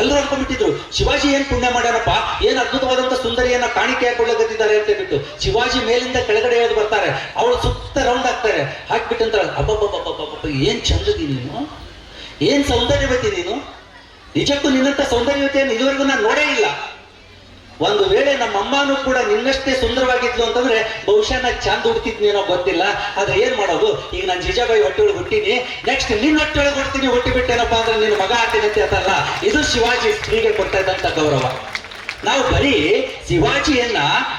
ಎಲ್ಲರೂ ಅನ್ಕೊಂಡ್ಬಿಟ್ಟಿದ್ರು, ಶಿವಾಜಿ ಏನ್ ಪುಣ್ಯ ಮಾಡ್ಯಾರಪ್ಪ ಏನ್ ಅದ್ಭುತವಾದಂತ ಸುಂದರಿಯನ್ನ ಕಾಣಿಕೆ ಹಾಕೊಳ್ಳಗತ್ತಿದ್ದಾರೆ ಅಂತ ಹೇಳ್ಬಿಟ್ಟು ಶಿವಾಜಿ ಮೇಲಿಂದ ಕೆಳಗಡೆ ಎಳೆದು ಬರ್ತಾರೆ, ಅವಳು ಸುತ್ತ ರೌಂಡ್ ಆಗ್ತಾರೆ. ಹಾಕ್ಬಿಟ್ಟಂತ ಅಬ್ಬಬ್ಬಬ್ಬಬ್ಬಬ್ಬ ಏನ್ ಚಂದದಿ ನೀನು? ಏನ್ ಸೌಂದರ್ಯವತಿ ನೀನು? ನಿಜಕ್ಕೂ ನಿನ್ನಂತ ಸೌಂದರ್ಯವತಿಯನ್ನು ಇದುವರೆಗೂ ನಾನು ನೋಡೇ ಇಲ್ಲ. ಒಂದು ವೇಳೆ ನಮ್ಮ ಅಮ್ಮನೂ ಕೂಡ ನಿನ್ನಷ್ಟೇ ಸುಂದರವಾಗಿದ್ಲು ಅಂತಂದ್ರೆ ಬಹುಶಃ ನಾ ಚಂದ ಹುಡ್ತಿದ್ನೇನೋ ಗೊತ್ತಿಲ್ಲ. ಆದ್ರೆ ಏನ್ ಮಾಡೋದು? ಈಗ ನಾನು ಜಿಜಾಬಾಯಿ ಹೊಟ್ಟೆಯೊಳಗೆ ಹುಟ್ಟಿನಿ. ನೆಕ್ಸ್ಟ್ ನಿನ್ನ ಹುಡ್ತೀನಿ ಹುಟ್ಟಿ ಬಿಟ್ಟೇನಪ್ಪ ಅಂದ್ರೆ ನಿನ್ನ ಮಗ ಆಗ್ತೀನಿ ಅಂತ ಹೇಳ್ತಾರಲ್ಲ. ಇದು ಶಿವಾಜಿ ಸ್ತ್ರೀಗೆ ಕೊಡ್ತಾ ಗೌರವ. ನಾವು ಬರೀ ಶಿವಾಜಿಯನ್ನ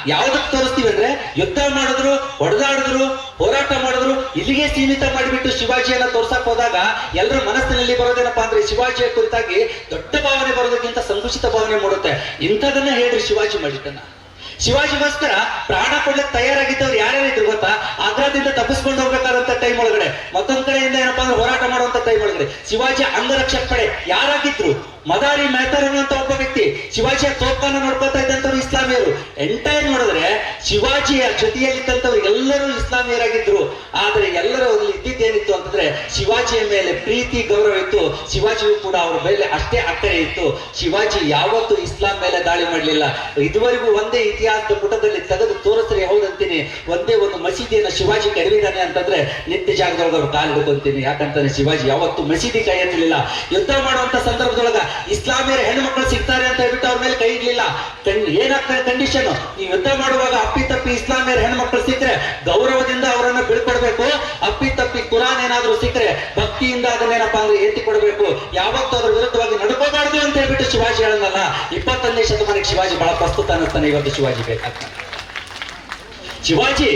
ಯಾವ್ದಕ್ಕೆ ತೋರಿಸ್ತೀವಿ ಅಂದ್ರೆ ಯುದ್ಧ ಮಾಡಿದ್ರು, ಹೊಡೆದಾಡಿದ್ರು, ಹೋರಾಟ ಮಾಡಿದ್ರು, ಇಲ್ಲಿಗೆ ಸೀಮಿತ ಮಾಡಿಬಿಟ್ಟು ಶಿವಾಜಿಯನ್ನ ತೋರ್ಸಕ್ ಹೋದಾಗ ಎಲ್ಲರ ಮನಸ್ಸಿನಲ್ಲಿ ಬರೋದೇನಪ್ಪಾ ಅಂದ್ರೆ ಶಿವಾಜಿಯ ಕುರಿತಾಗಿ ದೊಡ್ಡ ಭಾವನೆ ಬರೋದಕ್ಕಿಂತ ಸಂಕುಚಿತ ಭಾವನೆ ಮೂಡುತ್ತೆ. ಇಂಥದನ್ನ ಹೇಳ್ರಿ ಶಿವಾಜಿ ಮಾಡಿದ್ದನ್ನ. ಶಿವಾಜಿಗೋಸ್ಕರ ಪ್ರಾಣ ಕೊಡ್ಲಿಕ್ಕೆ ತಯಾರಾಗಿದ್ದವ್ರು ಯಾರ್ಯಾರು ಇದ್ರು ಗೊತ್ತಾ? ಆಗ್ರಾದಿಂದ ತಪ್ಪಿಸ್ಕೊಂಡು ಹೋಗ್ಬೇಕಾದಂತ ಟೈಮ್ ಒಳಗಡೆ. ಮತ್ತೊಂದ್ ಕಡೆಯಿಂದ ಏನಪ್ಪಾ ಅಂದ್ರೆ ಹೋರಾಟ ಮಾಡುವಂತ ಟೈಮ್ ಒಳಗಡೆ. ಶಿವಾಜಿ ಅಂಗರಕ್ಷಕ ಪಡೆ ಯಾರಾಗಿದ್ರು? ಮದಾರಿ ಮೆಹತಾರ್ ಅನ್ನುವಂತ ಒಬ್ಬ ವ್ಯಕ್ತಿ ಶಿವಾಜಿಯ ತೋಪನ್ನ ನೋಡ್ಕೊತಾ ಇದ್ದಂಥವ್ರು ಇಸ್ಲಾಮಿಯರು. ಎಂಟೈರ್ ನೋಡಿದ್ರೆ ಶಿವಾಜಿಯ ಜೊತೆಯಲ್ಲಿದ್ದಂಥವ್ರು ಎಲ್ಲರೂ ಇಸ್ಲಾಮಿಯರಾಗಿದ್ರು. ಆದ್ರೆ ಎಲ್ಲರೂ ಅಲ್ಲಿ ಇದ್ದಿದ್ದೇನಿತ್ತು ಅಂತಂದ್ರೆ ಶಿವಾಜಿಯ ಮೇಲೆ ಪ್ರೀತಿ, ಗೌರವ ಇತ್ತು. ಶಿವಾಜಿಯು ಕೂಡ ಅವ್ರ ಮೇಲೆ ಅಷ್ಟೇ ಅಕ್ಕರೆ ಇತ್ತು. ಶಿವಾಜಿ ಯಾವತ್ತೂ ಇಸ್ಲಾಂ ಮೇಲೆ ದಾಳಿ ಮಾಡಲಿಲ್ಲ. ಇದುವರೆಗೂ ಒಂದೇ ಇತಿಹಾಸದ ಪುಟದಲ್ಲಿ ತೆಗೆದು ತೋರಿಸ್ರೆ ಹೌದಂತೀನಿ. ಒಂದೇ ಒಂದು ಮಸೀದಿಯನ್ನು ಶಿವಾಜಿ ಕರೆದಿದ್ದಾನೆ ಅಂತಂದ್ರೆ ನಿತ್ಯ ಜಾಗದೊಳಗೆ ಅವ್ರು ಕಾಲು ಯಾಕಂತಂದ್ರೆ ಶಿವಾಜಿ ಯಾವತ್ತು ಮಸೀದಿ ಕೈ ಎತ್ತಲಿಲ್ಲ ಯುದ್ಧ ಮಾಡುವಂತ ಸಂದರ್ಭದೊಳಗ ಇಸ್ಲಾಮಿಯರ ಹೆಣ್ಮಕ್ಳು ಸಿಗ್ತಾರೆ ಅಂತ ಹೇಳ್ಬಿಟ್ಟು ಅವ್ರ ಮೇಲೆ ಕೈ ಇಡ್ಲಿಲ್ಲ. ಏನಾಗ್ತದೆ ಕಂಡೀಷನ್ ನೀವು ಯುದ್ಧ ಮಾಡುವಾಗ ಅಪ್ಪಿತಪ್ಪಿ ಇಸ್ಲಾಮಿಯರ ಹೆಣ್ಮಕ್ಳು ಸಿಕ್ಕರೆ ಗೌರವದಿಂದ ಅವರನ್ನ ಬೀಳ್ಕೊಡ್ಬೇಕು. ಅಪ್ಪಿತಪ್ಪಿ ಕುರಾನ್ ಏನಾದ್ರೂ ಸಿಕ್ಕರೆ ಭಕ್ತಿಯಿಂದ ಅದನ್ನೇನಪ್ಪ ಅಂದ್ರೆ ಎತ್ತಿ ಕೊಡಬೇಕು ಯಾವತ್ತೂ ಅದ್ರ ವಿರುದ್ಧವಾಗಿ ನಡ್ಕೋಬಾರ್ದು ಅಂತ ಹೇಳ್ಬಿಟ್ಟು ಶಿವಾಜಿ ಹೇಳಲ್ಲ ಇಪ್ಪತ್ತೊಂದನೇ ಶತಮಾನಕ್ಕೆ ಶಿವಾಜಿ ಬಹಳ ಪ್ರಸ್ತುತ ಅನ್ನಿಸ್ತಾನೆ ಇವತ್ತು ಶಿವಾಜಿ ಬೇಕಾಗ್ತಾನೆ ಶಿವಾಜಿ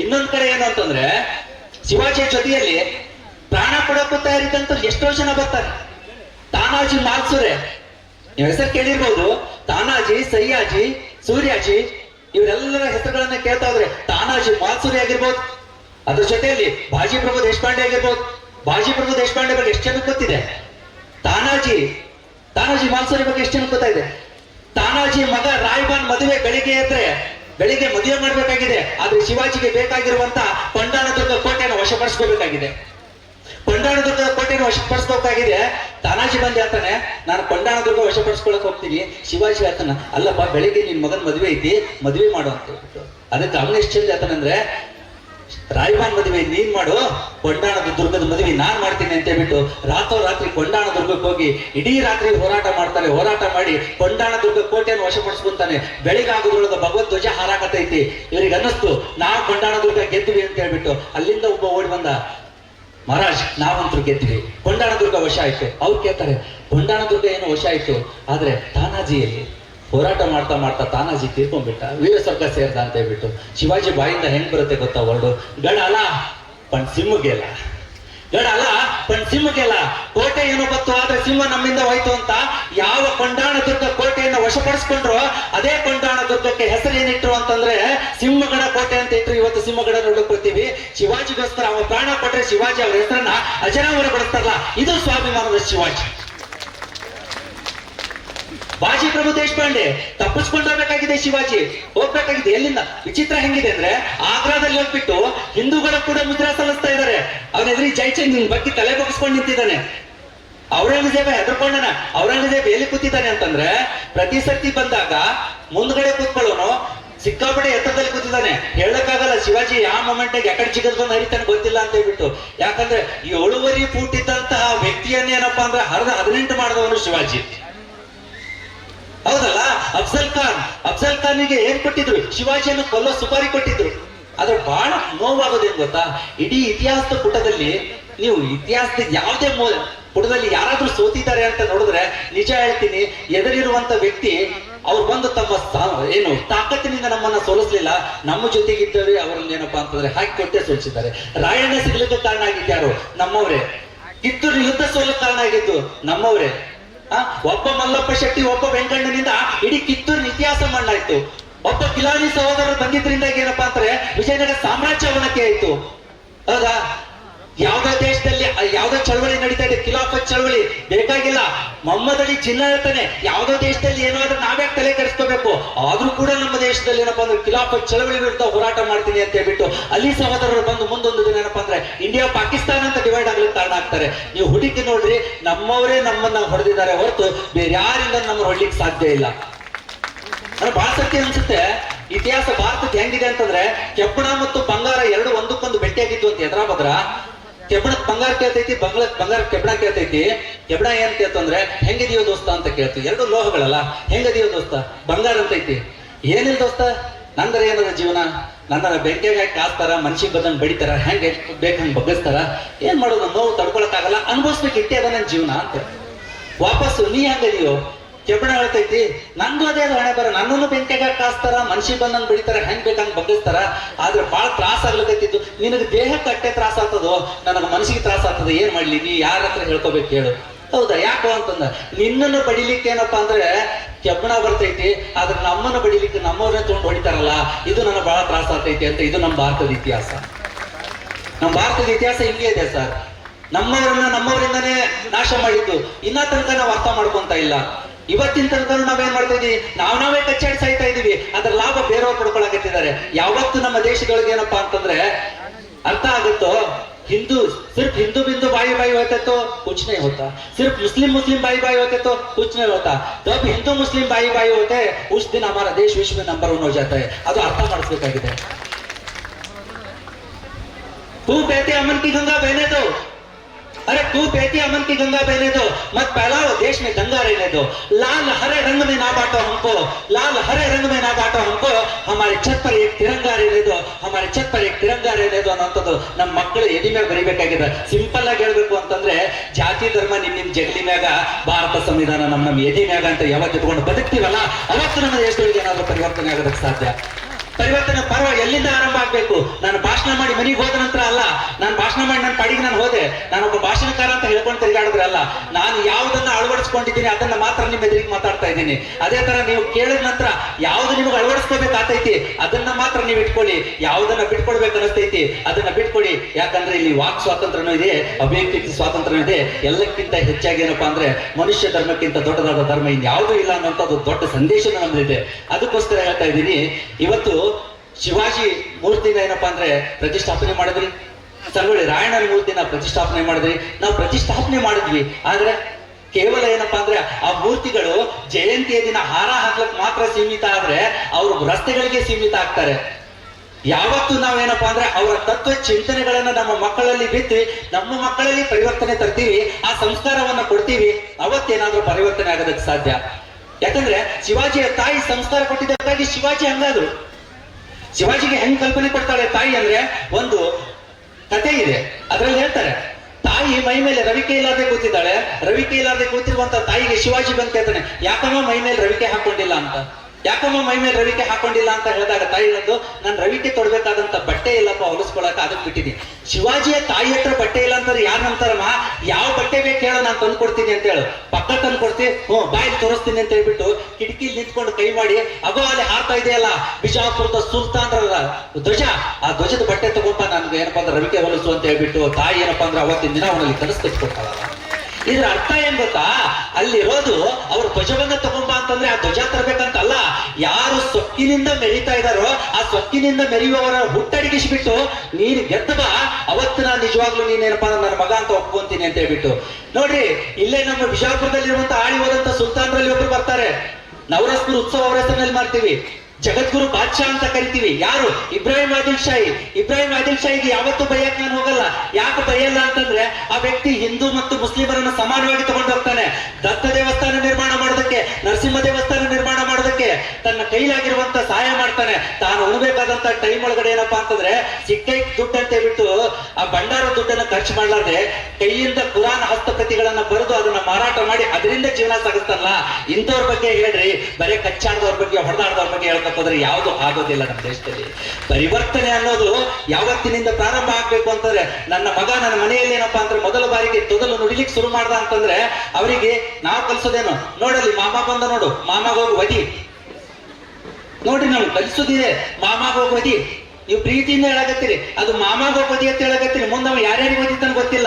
ಇನ್ನೊಂದ್ ಕಡೆ ಏನಂತಂದ್ರೆ ಅಂತಂದ್ರೆ ಶಿವಾಜಿಯ ಜೊತೆಯಲ್ಲಿ ಪ್ರಾಣ ಕೊಡಕ್ಕೂ ತಯಾರಿದ್ದಂತ ಎಷ್ಟೋ ಜನ ಬರ್ತಾರೆ. ತಾನಾಜಿ ಮಾಲ್ಸುರೆ ನೀವು ಹೆಸರು ಕೇಳಿರ್ಬೋದು. ತಾನಾಜಿ ಸಯ್ಯಾಜಿ ಸೂರ್ಯಾಜಿ, ಇವರೆಲ್ಲರ ಹೆಸರುಗಳನ್ನ ಕೇಳ್ತಾ ಹೋದ್ರೆ ತಾನಾಜಿ ಮಾಲ್ಸೂರಿ ಆಗಿರ್ಬೋದು. ಅದ್ರ ಜೊತೆಯಲ್ಲಿ ಬಾಜಿ ಪ್ರಭು ದೇಶಪಾಂಡೆ ಆಗಿರ್ಬೋದು. ಬಾಜಿ ಪ್ರಭು ದೇಶಪಾಂಡೆ ಬಗ್ಗೆ ಎಷ್ಟು ಜನಕ್ಕೆ ಗೊತ್ತಿದೆ? ತಾನಾಜಿ ತಾನಾಜಿ ಮಾಲ್ಸೂರಿ ಬಗ್ಗೆ ಎಷ್ಟು ಜನಕ್ಕೆ ಗೊತ್ತಾಯಿದೆ ತಾನಾಜಿ ಮಗ ರಾಯ್ಬಾನ್ ಮದುವೆ ಬೆಳಿಗ್ಗೆ ಎದ್ರೆ ಬೆಳಿಗ್ಗೆ ಮದುವೆ ಮಾಡ್ಬೇಕಾಗಿದೆ. ಆದ್ರೆ ಶಿವಾಜಿಗೆ ಬೇಕಾಗಿರುವಂತ ಪಂಡಾನದುರ್ಗ ಕೋಟೆಯನ್ನು ವಶಪಡಿಸ್ಕೋಬೇಕಾಗಿದೆ. ಕೊಂಡಾಣದುರ್ಗ ಕೋಟೆಯನ್ನು ವಶಪಡಿಸ್ಬೇಕಾಗಿದೆ. ತಾನಾಜಿ ಬಂದು ಹೇಳ್ತಾನೆ ನಾನು ಕೊಂಡಾಣದುರ್ಗ ವಶಪಡಿಸ್ಕೊಳಕ್ ಹೋಗ್ತೀನಿ. ಶಿವಾಜಿ ಹೇಳ್ತಾನ ಅಲ್ಲಪ್ಪ, ಬೆಳಿಗ್ಗೆ ನಿನ್ ಮಗನ ಮದುವೆ ಐತಿ, ಮದುವೆ ಮಾಡು ಅಂತ ಹೇಳ್ಬಿಟ್ಟು. ಅದಕ್ಕೆ ಅವನ ಎಷ್ಟು ಚಂದ ಹೇಳ್ತಾನಂದ್ರೆ ರಾಯಭಾನ್ ಮದುವೆ ನೀನ್ ಮಾಡು ಕೊಂಡಾಣದ ದುರ್ಗದ ಮದುವೆ ನಾನ್ ಮಾಡ್ತೀನಿ ಅಂತ ಹೇಳ್ಬಿಟ್ಟು ರಾತ್ರೋರಾತ್ರಿ ಕೊಂಡಾಣ ದುರ್ಗಕ್ಕೆ ಹೋಗಿ ಇಡೀ ರಾತ್ರಿ ಹೋರಾಟ ಮಾಡ್ತಾನೆ, ಹೋರಾಟ ಮಾಡಿ ಕೊಂಡಾಣ ದುರ್ಗ ಕೋಟೆಯನ್ನು ವಶಪಡಿಸ್ಕೊಂತಾನೆ. ಬೆಳಿಗಾಗೋದ್ರೊಳಗ ಭಗವದ್ ಧ್ವಜ ಹಾರಾಕತೈತಿ. ಇವ್ರಿಗೆ ಅನ್ನಿಸ್ತು ನಾ ಕೊಂಡಾಣ ದುರ್ಗ ಗೆದ್ವಿ ಅಂತ ಹೇಳ್ಬಿಟ್ಟು ಅಲ್ಲಿಂದ ಒಬ್ಬ ಓಡಿ ಬಂದ. ಮಹಾರಾಜ್, ನಾವಂತರು ಗೆದ್ವಿ. ಹೊಂಡಾಣ ದುರ್ಗ ವಶ ಆಯ್ತು. ಅವ್ರು ಕೇಳ್ತಾರೆ ಹೊಂಡಾಣ ದುರ್ಗ ಏನು ವಶ ಆಯ್ತು? ಆದ್ರೆ ತಾನಾಜಿಯಲ್ಲಿ ಹೋರಾಟ ಮಾಡ್ತಾ ಮಾಡ್ತಾ ತಾನಾಜಿ ತೀರ್ಕೊಂಡ್ಬಿಟ್ಟ. ವೀರ ಸ್ವರ್ಗ ಸೇರ್ದ ಅಂತ ಹೇಳ್ಬಿಟ್ಟು ಶಿವಾಜಿ ಬಾಯಿಂದ ಹೆಂಗ್ ಬರುತ್ತೆ ಗೊತ್ತಾ ವರ್ಡು ಗಣ ಅಲ್ಲ ಪಣ್ ಸಿಮ್ಮಗೆಲ್ಲ ಅಲ್ಲ ತನ್ನ ಸಿಂಹಗೆಲ್ಲ ಕೋಟೆ ಏನೋ ಬತ್ತು, ಆದ್ರೆ ಸಿಂಹ ನಮ್ಮಿಂದ ಹೋಯ್ತು ಅಂತ ಯಾವ ಕೊಂಡಾಣ ದುರ್ಗ ಕೋಟೆಯನ್ನು ವಶಪಡಿಸ್ಕೊಂಡ್ರು ಅದೇ ಕೊಂಡಾಣ ದುರ್ಗಕ್ಕೆ ಹೆಸರು ಏನಿಟ್ರು ಅಂತಂದ್ರೆ ಸಿಂಹಗಡ ಕೋಟೆ ಅಂತ ಇಟ್ರು ಇವತ್ತು ಸಿಂಹಗಡ ನೋಡಕ್ ಬರ್ತೀವಿ. ಶಿವಾಜಿಗೋಸ್ಕರ ಅವ ಪ್ರಾಣ ಕೊಟ್ಟರೆ ಶಿವಾಜಿ ಅವ್ರ ಹೆಸರನ್ನ ಅಜರಾಮರಗೊಳಿಸ್ತಾರಲ್ಲ, ಇದು ಸ್ವಾಭಿಮಾನದ ಶಿವಾಜಿ ಬಾಜಿ ಪ್ರಭು ದೇಶಪಾಂಡೆ, ತಪ್ಪಿಸ್ಕೊಂಡ್ರಬೇಕಾಗಿದೆ ಶಿವಾಜಿ. ಹೋಗ್ಬೇಕಾಗಿದೆ. ಎಲ್ಲಿಂದ? ವಿಚಿತ್ರ ಹೆಂಗಿದೆ ಅಂದ್ರೆ ಆಗ್ರಾದಲ್ಲಿ ಹೋಗ್ಬಿಟ್ಟು ಹಿಂದೂಗಳ ಕೂಡ ಮುದ್ರಾ ಸಲ್ಲಿಸ್ತಾ ಇದ್ದಾರೆ. ಅವನ ಎದುರಿ ಜೈಚಂದ್ ನಿನ್ ಬಗ್ಗೆ ತಲೆ ಬಗ್ಸ್ಕೊಂಡು ನಿಂತಿದ್ದಾನೆ. ಔರಂಗಜೇಬ ಹೆದರ್ಕೊಂಡನ. ಔರಂಗಜೇಬ ಎಲ್ಲಿ ಕೂತಿದ್ದಾನೆ ಅಂತಂದ್ರೆ ಪ್ರತಿ ಸರ್ತಿ ಬಂದಾಗ ಮುಂದ್ಗಡೆ ಕೂತ್ಕೊಳ್ಳೋನು ಸಿಕ್ಕಾಪಟ್ಟೆ ಎತ್ತರದಲ್ಲಿ ಕೂತಿದ್ದಾನೆ. ಹೇಳಕ್ಕಾಗಲ್ಲ ಶಿವಾಜಿ ಯಾವ ಮೊಮೆಂಟ್ ಯಾಕಡೆ ಚಿಕ್ಕದ್ಕೊಂಡು ಹರಿತಾನೆ ಗೊತ್ತಿಲ್ಲ ಅಂತ ಹೇಳ್ಬಿಟ್ಟು. ಯಾಕಂದ್ರೆ ಏಳುವರಿ ಫೂಟ್ ಇದ್ದಂತಹ ವ್ಯಕ್ತಿಯನ್ನೇನಪ್ಪಾ ಅಂದ್ರೆ ಹರಿದ ಹದಿನೆಂಟು ಮಾಡಿದವನು ಶಿವಾಜಿ. ಹೌದಲ್ಲ? ಅಫ್ಜಲ್ ಖಾನ್, ಅಫ್ಜಲ್ ಖಾನಿಗೆ ಏನ್ ಕೊಟ್ಟಿದ್ರು? ಶಿವಾಜಿಯನ್ನು ಕೊಲ್ಲೋ ಸುಪಾರಿ ಕೊಟ್ಟಿದ್ರು. ಆದ್ರೆ ಬಹಳ ನೋವಾಗೋದೇನ್ ಗೊತ್ತಾ? ಇಡೀ ಇತಿಹಾಸದ ಪುಟದಲ್ಲಿ ನೀವು ಇತಿಹಾಸದ ಯಾವುದೇ ಪುಟದಲ್ಲಿ ಯಾರಾದ್ರೂ ಸೋತಿದ್ದಾರೆ ಅಂತ ನೋಡಿದ್ರೆ ನಿಜ ಹೇಳ್ತೀನಿ, ಎದುರಿರುವಂತ ವ್ಯಕ್ತಿ ಅವ್ರು ಬಂದು ತಮ್ಮ ಏನು ತಾಕತ್ತಿನಿಂದ ನಮ್ಮನ್ನ ಸೋಲಿಸ್ಲಿಲ್ಲ. ನಮ್ಮ ಜೊತೆಗಿದ್ದವರೇ ಅವ್ರನ್ನ ಏನಪ್ಪಾ ಅಂತಂದ್ರೆ ಹಾಕಿ ಕೊಟ್ಟೆ ಸೋಲಿಸಿದ್ದಾರೆ. ರಾಯಣ್ಣ ಸಿಗ್ಲಿಕ್ಕೆ ಕಾರಣ ಆಗಿದ್ದು ಯಾರು? ನಮ್ಮವರೇ. ಕಿತ್ತೂರು ಯುದ್ಧ ಸೋಲಕ್ಕೆ ಕಾರಣ ಆಗಿದ್ದು ನಮ್ಮವರೇ. ಒಬ್ಬ ಮಲ್ಲಪ್ಪ ಶೆಟ್ಟಿ, ಒಬ್ಬ ವೆಂಕಣ್ಣನಿಂದ ಇಡೀ ಕಿತ್ತೂರಿನ ಇತಿಹಾಸ ಮಣ್ಣಾಯ್ತು. ಒಬ್ಬ ಕಿಲಾನಿ ಸಹೋದರ ಬಂದಿದ್ರಿಂದ ಏನಪ್ಪಾ ಅಂದ್ರೆ ವಿಜಯನಗರ ಸಾಮ್ರಾಜ್ಯ ಅವನಕ್ಕೆ ಆಯ್ತು. ಹೌದಾ ಯಾವ್ದೋ ದೇಶದಲ್ಲಿ ಯಾವ್ದೋ ಚಳವಳಿ ನಡೀತಾ ಇದೆ, ಖಿಲಾಫತ್ ಚಳವಳಿ ಬೇಕಾಗಿಲ್ಲ. ಮೊಹಮ್ಮದ್ ಅಲಿ ಜಿಲ್ಲಾ ಇರ್ತಾನೆ ಯಾವ್ದೋ ದೇಶದಲ್ಲಿ ಏನಾದ್ರೂ ನಾವ್ಯಾಕೆ ತಲೆ ಕೆಡಿಸ್ಕೋಬೇಕು. ಆದ್ರೂ ಕೂಡ ನಮ್ಮ ದೇಶದಲ್ಲಿ ಏನಪ್ಪಾ ಅಂದ್ರೆ ಖಿಲಾಫತ್ ಚಳವಳಿ ವಿರುದ್ಧ ಹೋರಾಟ ಮಾಡ್ತೀನಿ ಅಂತ ಹೇಳ್ಬಿಟ್ಟು ಅಲ್ಲಿ ಸಹೋದರರು ಬಂದು ಮುಂದೊಂದು ದಿನ ಏನಪ್ಪಾ ಅಂದ್ರೆ ಇಂಡಿಯಾ ಪಾಕಿಸ್ತಾನ ಅಂತ ಡಿವೈಡ್ ಆಗ್ಲಿಕ್ಕೆ ಕಾರಣ ಆಗ್ತಾರೆ. ನೀವು ಹುಡುಕಿ ನೋಡ್ರಿ, ನಮ್ಮವರೇ ನಮ್ಮನ್ನ ಹೊಡೆದಿದ್ದಾರೆ ಹೊರತು ಬೇರೆ ಯಾರಿಂದ ನಮ್ಮ ಹೊಡ್ಲಿಕ್ಕೆ ಸಾಧ್ಯ ಇಲ್ಲ. ಬಹಳ ಸತ್ಯ ಅನ್ಸುತ್ತೆ, ಇತಿಹಾಸ ಭಾರತದ ಹೆಂಗಿದೆ ಅಂತಂದ್ರೆ ಕೆಪ್ಪಣ ಮತ್ತು ಬಂಗಾರ ಎರಡು ಒಂದಕ್ಕೊಂದು ಬೆಟ್ಟಿಯಾಗಿತ್ತು ಅಂತ ಎದ್ರ ಕೆಬ್ಬಣಕ್ ಬಂಗಾರ ಕೇಳ್ತೈತಿ, ಬಂಗ್ಲ ಬಂಗಾರ ಕೆಬ್ಬಣ ಕೇಳ್ತೈತಿ. ಕೆಬ್ಬಣ ಏನ್ ಕೇಳ್ತಂದ್ರೆ, ಹೆಂಗಿದೆಯೋ ದೋಸ್ತ ಅಂತ ಕೇಳ್ತೀವಿ. ಎರಡು ಲೋಹಗಳಲ್ಲ, ಹೆಂಗದಿಯೋ ದೋಸ್ತ? ಬಂಗಾರ ಅಂತೈತಿ. ಏನಿಲ್ಲ ದೋಸ್ತ? ನಂದರ ಏನದ ಜೀವನ? ಬೆಂಕಿಗೆ ಹಾಕಿ ಕಾಸ್ತಾರ? ಮನ್ಸಿಗೆ ಬದನ್ ಬಡಿತಾರ ಹೆಂಗ್ ಬೇಕಂಗ್ ಬಗ್ಗಿಸ್ತಾರ? ಏನ್ ಮಾಡೋದು? ನೋವು ತಡ್ಕೊಳಕ್ಕಾಗಲ್ಲ? ಅನುಭವಿಸ್ಬೇಕು ಇಟ್ಟೆ ಅದ ನನ್ನ ಜೀವನ ಅಂತ. ವಾಪಸ್ ನೀ ಹೆಂಗದಿಯೋ ಕೆಬ್ಬಣ ಹೇಳ್ತೈತಿ ನಂದು ಅದೇ ಹಣೆ ಬರ ನನ್ನನ್ನು ಬೆಂಕಿಗೆ ಕಾಸ್ತಾರ ಮನ್ಸಿಗೆ ಬಂದಂಗ್ ಬಿಡಿತಾರ, ಹೆಂಗ್ ಬೇಕಂಗ್ ಬಗ್ಗಿಸ್ತಾರ ಆದ್ರೆ ಬಾಳ ತ್ರಾಸ ಆಗ್ಲಿಕತ್ತಿತ್ತು ನಿನಗೆ ದೇಹ ಕಟ್ಟೆ ತ್ರಾಸ ಆಗ್ತದೋ? ನನಗೆ ಮನಸ್ಸಿಗೆ ತ್ರಾಸ ಆಗ್ತದ? ಏನ್ ಮಾಡ್ಲಿ? ನೀ ಯಾರ ಹತ್ರ ಹೇಳ್ಕೋಬೇಕು ಹೇಳು. ಹೌದಾ? ಯಾಕೋ ಅಂತಂದ. ನಿನ್ನನ್ನು ಬಡಿಲಿಕ್ಕೆ ಏನಪ್ಪಾ ಅಂದ್ರೆ ಕೆಬ್ಬಣ ಬರ್ತೈತಿ, ಆದ್ರೆ ನಮ್ಮನ್ನು ಬಡಿಲಿಕ್ಕೆ ನಮ್ಮವ್ರನ್ನ ತಗೊಂಡು ಹೊಡಿತಾರಲ್ಲ, ಇದು ನನಗೆ ಬಹಳ ತ್ರಾಸ ಆಗ್ತೈತಿ ಅಂತ ಇದು ನಮ್ಮ ಭಾರತದ ಇತಿಹಾಸ. ನಮ್ಮ ಭಾರತದ ಇತಿಹಾಸ ಹಿಂಗೆ ಇದೆ ಸರ್. ನಮ್ಮವರನ್ನ ನಮ್ಮವರಿಂದನೇ ನಾಶ ಮಾಡಿದ್ದು. ಇನ್ನ ತನಕ ನಾವು ಅರ್ಥ ಮಾಡ್ಕೊಂತ ಇಲ್ಲ. ಇವತ್ತಿನ ತನಕ ನಾವೇನ್ ಮಾಡ್ತಾ ಇದೀವಿ ನಾವ್ ನಾವೇ ಕಚ್ಚಾಡಿ ಸಾಯ್ತಾ ಇದೀವಿ ಅದ್ರ ಲಾಭ ಬೇರೆಯವ್ರು ಪಡ್ಕೊಳಕತ್ತಿದ್ದಾರೆ ಯಾವತ್ತು ನಮ್ಮ ದೇಶದೊಳಗೆ ಏನಪ್ಪಾ ಅಂತಂದ್ರೆ ಅರ್ಥ ಆಗುತ್ತೋ ಹಿಂದೂ सिर्फ हिंदू बिंदु भाई भाई होते तो कुछ नहीं होता सिर्फ मुस्लिम मुस्लिम भाई भाई होते तो कुछ नहीं होता जब हिंदू मुस्लिम भाई भाई होते हैं उस दिन हमारा देश विश्व में नंबर वन हो जाता है ಅದು ಅರ್ಥ ಮಾಡಿಸ್ಬೇಕಾಗಿದೆ तू बहते अमन की गंगा बहने दो अरे तू बहती अमन की गंगा बहने दो मत फैलाओ देश में दंगा रहने दो लाल हरे रंग में ना बांटो हमको लाल हरे रंग में ना बांटो हमको हमारे छत पर एक तिरंगा रहने दो हमारे छत पर एक तिरंगा रहने दो ಅನ್ನೋಂಥದ್ದು ನಮ್ಮ ಮಕ್ಕಳು ಎದಿ ಮ್ಯಾಗ ಬರಿಬೇಕಾಗಿದೆ ಸಿಂಪಲ್ ಆಗಿ ಹೇಳ್ಬೇಕು ಅಂತಂದ್ರೆ ಜಾತಿ ಧರ್ಮ ನಿಮ್ ನಿಮ್ ಜಗಲಿ ಮ್ಯಾಗ ಭಾರತ ಸಂವಿಧಾನ ನಮ್ಮ ನಮ್ಮ ಎದಿ ಮ್ಯಾಗ ಅಂತ ಯಾವತ್ತು ಇಟ್ಕೊಂಡು ಬದುಕ್ತೀವಲ್ಲ ಅವತ್ತು ನಮ್ಮ ದೇಶದೊಳಗೆ ಏನಾದ್ರೂ ಪರಿವರ್ತನೆ ಆಗೋದಕ್ಕೆ ಸಾಧ್ಯ ಪರಿವರ್ತನೆ ಪರ್ವ ಎಲ್ಲಿಂದ ಆರಂಭ ಆಗ್ಬೇಕು? ನಾನು ಭಾಷಣ ಮಾಡಿ ಮನೆಗೆ ಹೋದ ನಂತರ ಅಲ್ಲ. ನಾನು ಭಾಷಣ ಮಾಡಿ ನನ್ನ ಪಾಡಿಗೆ ನಾನು ಹೋದೆ. ನಾನು ಒಬ್ಬ ಭಾಷಣಕಾರ ಅಂತ ಹೇಳ್ಕೊಂಡು ತಿರುಗಾಡಿದ್ರೆ ಅಲ್ಲ. ನಾನು ಯಾವುದನ್ನ ಅಳವಡಿಸ್ಕೊಂಡಿದ್ದೀನಿ, ಅದನ್ನ ಮಾತ್ರ ನಿಮ್ಮ ಎದುರಿಗೆ ಮಾತಾಡ್ತಾ ಇದ್ದೀನಿ. ಅದೇ ತರ ನೀವು ಕೇಳಿದ ನಂತರ ಯಾವ್ದು ನಿಮಗೆ ಅಳವಡಿಸ್ಕೋಬೇಕಾತೈತಿ ಅದನ್ನ ಮಾತ್ರ ನೀವು ಇಟ್ಕೊಳ್ಳಿ. ಯಾವುದನ್ನ ಬಿಟ್ಕೊಡ್ಬೇಕು ಅನಿಸ್ತೈತಿ, ಅದನ್ನ ಬಿಟ್ಕೊಡಿ. ಯಾಕಂದ್ರೆ ಇಲ್ಲಿ ವಾಕ್ ಸ್ವಾತಂತ್ರ್ಯನೂ ಇದೆ ಅಭಿವ್ಯಕ್ತಿ ಸ್ವಾತಂತ್ರ್ಯ ಇದೆ. ಎಲ್ಲಕ್ಕಿಂತ ಹೆಚ್ಚಾಗಿ ಏನಪ್ಪಾ ಅಂದ್ರೆ ಮನುಷ್ಯ ಧರ್ಮಕ್ಕಿಂತ ದೊಡ್ಡದಾದ ಧರ್ಮ ಇನ್ಯಾವುದೂ ಇಲ್ಲ ಅನ್ನೋಂಥದ್ದು ದೊಡ್ಡ ಸಂದೇಶ ನಮ್ದಿದೆ. ಅದಕ್ಕೋಸ್ಕರ ಹೇಳ್ತಾ ಇದ್ದೀನಿ, ಇವತ್ತು ಶಿವಾಜಿ ಮೂರ್ತಿನ ಏನಪ್ಪಾ ಅಂದ್ರೆ ಪ್ರತಿಷ್ಠಾಪನೆ ಮಾಡಿದ್ರಿ. ಸಂಗೊಳ್ಳಿ ರಾಯಣ್ಣನ ಮೂರ್ತಿನ ಪ್ರತಿಷ್ಠಾಪನೆ ಮಾಡಿದ್ರಿ. ನಾವು ಪ್ರತಿಷ್ಠಾಪನೆ ಮಾಡಿದ್ವಿ. ಆದ್ರೆ ಕೇವಲ ಏನಪ್ಪಾ ಅಂದ್ರೆ ಆ ಮೂರ್ತಿಗಳು ಜಯಂತಿಯ ದಿನ ಹಾರ ಹಾಕ್ಲಕ್ ಮಾತ್ರ ಸೀಮಿತ ಆದ್ರೆ ಅವರು ರಸ್ತೆಗಳಿಗೆ ಸೀಮಿತ ಆಗ್ತಾರೆ. ಯಾವತ್ತು ನಾವೇನಪ್ಪಾ ಅಂದ್ರೆ ಅವರ ತತ್ವ ಚಿಂತನೆಗಳನ್ನ ನಮ್ಮ ಮಕ್ಕಳಲ್ಲಿ ಬಿತ್ತಿ, ನಮ್ಮ ಮಕ್ಕಳಲ್ಲಿ ಪರಿವರ್ತನೆ ತರ್ತೀವಿ, ಆ ಸಂಸ್ಕಾರವನ್ನ ಕೊಡ್ತೀವಿ. ಅವತ್ತೇನಾದ್ರೂ ಪರಿವರ್ತನೆ ಆಗೋದಕ್ಕೆ ಸಾಧ್ಯ. ಯಾಕಂದ್ರೆ ಶಿವಾಜಿಯ ತಾಯಿ ಸಂಸ್ಕಾರ ಕೊಟ್ಟಿದ್ದಕ್ಕಾಗಿ ಶಿವಾಜಿ ಹಂಗಾದ್ರು. ಶಿವಾಜಿಗೆ ಹೆಂಗ್ ಕಲ್ಪನೆ ಕೊಡ್ತಾಳೆ ತಾಯಿ ಅಂದ್ರೆ ಒಂದು ಕತೆ ಇದೆ. ಅದ್ರಲ್ಲಿ ಹೇಳ್ತಾರೆ, ತಾಯಿ ಮೈ ಮೇಲೆ ರವಿಕೆ ಇಲ್ಲದೆ ಕೂತಿದ್ದಾಳೆ, ರವಿಕೆ ಇಲ್ಲದೆ ಕೂತಿರುವಂತ ತಾಯಿಗೆ ಶಿವಾಜಿ ಬಂದ್ ಕೇಳ್ತಾನೆ ಯಾಕಮ್ಮ ಮೈ ಮೇಲೆ ರವಿಕೆ ಹಾಕೊಂಡಿಲ್ಲ ಅಂತ? ಯಾಕಮ್ಮ ಮೈ ಮೇಲೆ ರವಿಕೆ ಹಾಕೊಂಡಿಲ್ಲ ಅಂತ ಹೇಳಿದಾಗ ತಾಯಿ ಹೇಳೋದು ನಾನು ರವಿಕೆ ತೊಡ್ಬೇಕಾದಂತ ಬಟ್ಟೆ ಇಲ್ಲಪ್ಪ, ಹೊಲಿಸ್ಕೊಳಕ ಅದಕ್ಕೆ ಬಿಟ್ಟಿದ್ದೀನಿ. ಶಿವಾಜಿಯ ತಾಯಿ ಹತ್ರ ಬಟ್ಟೆ ಇಲ್ಲ ಅಂತಾರೆ, ಯಾರು ಯಾವ ಬಟ್ಟೆ ಬೇಕು ಹೇಳೋ, ನಾನು ತಂದು ಕೊಡ್ತೀನಿ ಅಂತ ಹೇಳು. ಪಕ್ಕ ತಂದು ಕೊಡ್ತೀನಿ, ಹ್ಞೂ ಬಾಯಿ ತೋರಿಸ್ತೀನಿ ಅಂತ ಹೇಳ್ಬಿಟ್ಟು ಕಿಟಕಿಲಿ ನಿಂತ್ಕೊಂಡು ಕೈ ಮಾಡಿ, ಅಗೋ, ಅಲ್ಲಿ ಹಾರ್ತಾ ಇದೆಯಲ್ಲ, ಬಿಜಾಪುರದ ಸುಲ್ತಾನ್ರ ಧ್ವಜ, ಆ ಧ್ವಜದ ಬಟ್ಟೆ ತಗೊಂಬ ನನ್ಗೆ ಏನಪ್ಪಾ ಅಂದ್ರೆ ರವಿಕೆ ಹೊಲಿಸು ಅಂತ ಹೇಳ್ಬಿಟ್ಟು ತಾಯಿ ಏನಪ್ಪಾ ಅಂದ್ರೆ ಅವತ್ತಿನ ದಿನ ಅವನಲ್ಲಿ ಕನಸು ಕಚ್ಕೊಡ್ತಾಳ ಇದ್ರ ಅರ್ಥ ಏನ್ ಗೊತ್ತಾ? ಅಲ್ಲಿರೋದು ಅವ್ರ ಧ್ವಜವನ್ನ ತಗೊಂಬ ಅಂತಂದ್ರೆ ಆ ಧ್ವಜ ತರಬೇಕಂತಲ್ಲ, ಯಾರು ಸೊಕ್ಕಿನಿಂದ ಮೆರಿತಾ ಇದಾರೋ ಆ ಸೊಕ್ಕಿನಿಂದ ಮೆರೆಯುವವರ ಹುಟ್ಟಡಗಿಸ್ಬಿಟ್ಟು ನೀನು ಗೆದ್ದ ಬಾ, ಅವತ್ತು ನಾನು ನಿಜವಾಗ್ಲೂ ನೀನೇನಪ್ಪ ನನ್ನ ಮಗ ಅಂತ ಒಪ್ಕೊಂತೀನಿ ಅಂತ ಹೇಳ್ಬಿಟ್ಟು. ನೋಡ್ರಿ, ಇಲ್ಲೇ ನಮ್ಮ ಬಿಜಾಪುರದಲ್ಲಿರುವಂತ ಆಳಿ ಹೋದಂತ ಸುಲ್ತಾನ್ರಲ್ಲಿ ಒಬ್ರು ಬರ್ತಾರೆ. ನವರಸ್ಪುರ ಉತ್ಸವ ಅವರ ಹೆಸರಿನಲ್ಲಿ ಮಾಡ್ತೀವಿ. ಜಗದ್ಗುರು ಬಾದ್ಶಾ ಅಂತ ಕರಿತೀವಿ. ಯಾರು? ಇಬ್ರಾಹಿಂ ಆದಿಲ್ ಶಾಹಿ. ಇಬ್ರಾಹಿಂ ಆದಿಲ್ ಶಾಹಿಗೆ ಯಾವತ್ತೂ ಬಯಕ್ ನಾನು ಹೋಗಲ್ಲ. ಯಾಕೆ ಬೈಯಲ್ಲ ಅಂತಂದ್ರೆ ಆ ವ್ಯಕ್ತಿ ಹಿಂದೂ ಮತ್ತು ಮುಸ್ಲಿಮರನ್ನು ಸಮಾನವಾಗಿ ತಗೊಂಡು ಹೋಗ್ತಾನೆ. ದತ್ತ ದೇವಸ್ಥಾನ ನಿರ್ಮಾಣ ಮಾಡೋದಕ್ಕೆ, ನರಸಿಂಹ ದೇವಸ್ಥಾನ ನಿರ್ಮಾಣ ಮಾಡೋದಕ್ಕೆ ತನ್ನ ಕೈಲಾಗಿರುವಂತ ಸಹಾಯ ಮಾಡ್ತಾನೆ. ತಾನು ಉಣಬೇಕಾದಂತ ಟೈಮ್ ಒಳಗಡೆ ಏನಪ್ಪಾ ಅಂತಂದ್ರೆ ಸಿಕ್ಕೈ ದುಡ್ಡು ಅಂತ ಹೇಳ್ಬಿಟ್ಟು ಆ ಭಂಡಾರ ದುಡ್ಡನ್ನ ಖರ್ಚು ಮಾಡಲಾರ್ದೆ ಕೈಯಿಂದ ಕುರಾನ್ ಹಸ್ತಪ್ರತಿಗಳನ್ನ ಬರೆದು ಅದನ್ನ ಮಾರಾಟ ಮಾಡಿ ಅದರಿಂದ ಜೀವನ ಸಾಗಿಸ್ತಾರಲ್ಲ. ಇಂಥವ್ರ ಬಗ್ಗೆ ಹೇಳ್ರಿ. ಬರೀ ಕಚ್ಚಾಡದವ್ರ ಬಗ್ಗೆ, ಹೊಡೆದಾಡದವ್ರ ಬಗ್ಗೆ ಹೋದ್ರೆ ಯಾವುದು ಆಗೋದಿಲ್ಲ ನಮ್ಮ ದೇಶದಲ್ಲಿ. ಪರಿವರ್ತನೆ ಅನ್ನೋದು ಯಾವತ್ತಿನಿಂದ ಪ್ರಾರಂಭ ಆಗ್ಬೇಕು ಅಂತಂದ್ರೆ ನನ್ನ ಮಗ ನನ್ನ ಮನೆಯಲ್ಲಿ ಏನಪ್ಪಾ ಅಂದ್ರೆ ಮೊದಲ ಬಾರಿಗೆ ತೊದಲು ನುಡಿಲಿಕ್ಕೆ ಶುರು ಮಾಡ್ದ ಅಂತಂದ್ರೆ ಅವರಿಗೆ ನಾವು ಕಲಿಸೋದೇನು? ನೋಡಲಿ ಮಾಮ ಬಂದ ನೋಡು. ಮಾಮಾಗೋಗಿ ವದಿ ನೋಡ್ರಿ ನಾವು ಕಲಿಸೋದಿದೆ. ಮಾಮಾಗ ಹೋಗಿ, ಒದಿ. ನೀವು ಪ್ರೀತಿಯಿಂದ ಹೇಳಕತ್ತೀರಿ. ಅದು ಮಾಮಾಗ ಹೋಗಿ ಅಂತ ಹೇಳಕತ್ತೀರಿ. ಮುಂದೆ ಅವ ಯಾರ್ಯಾರಿಗೆ ಓದಿತ್ತಾನ ಗೊತ್ತಿಲ್ಲ.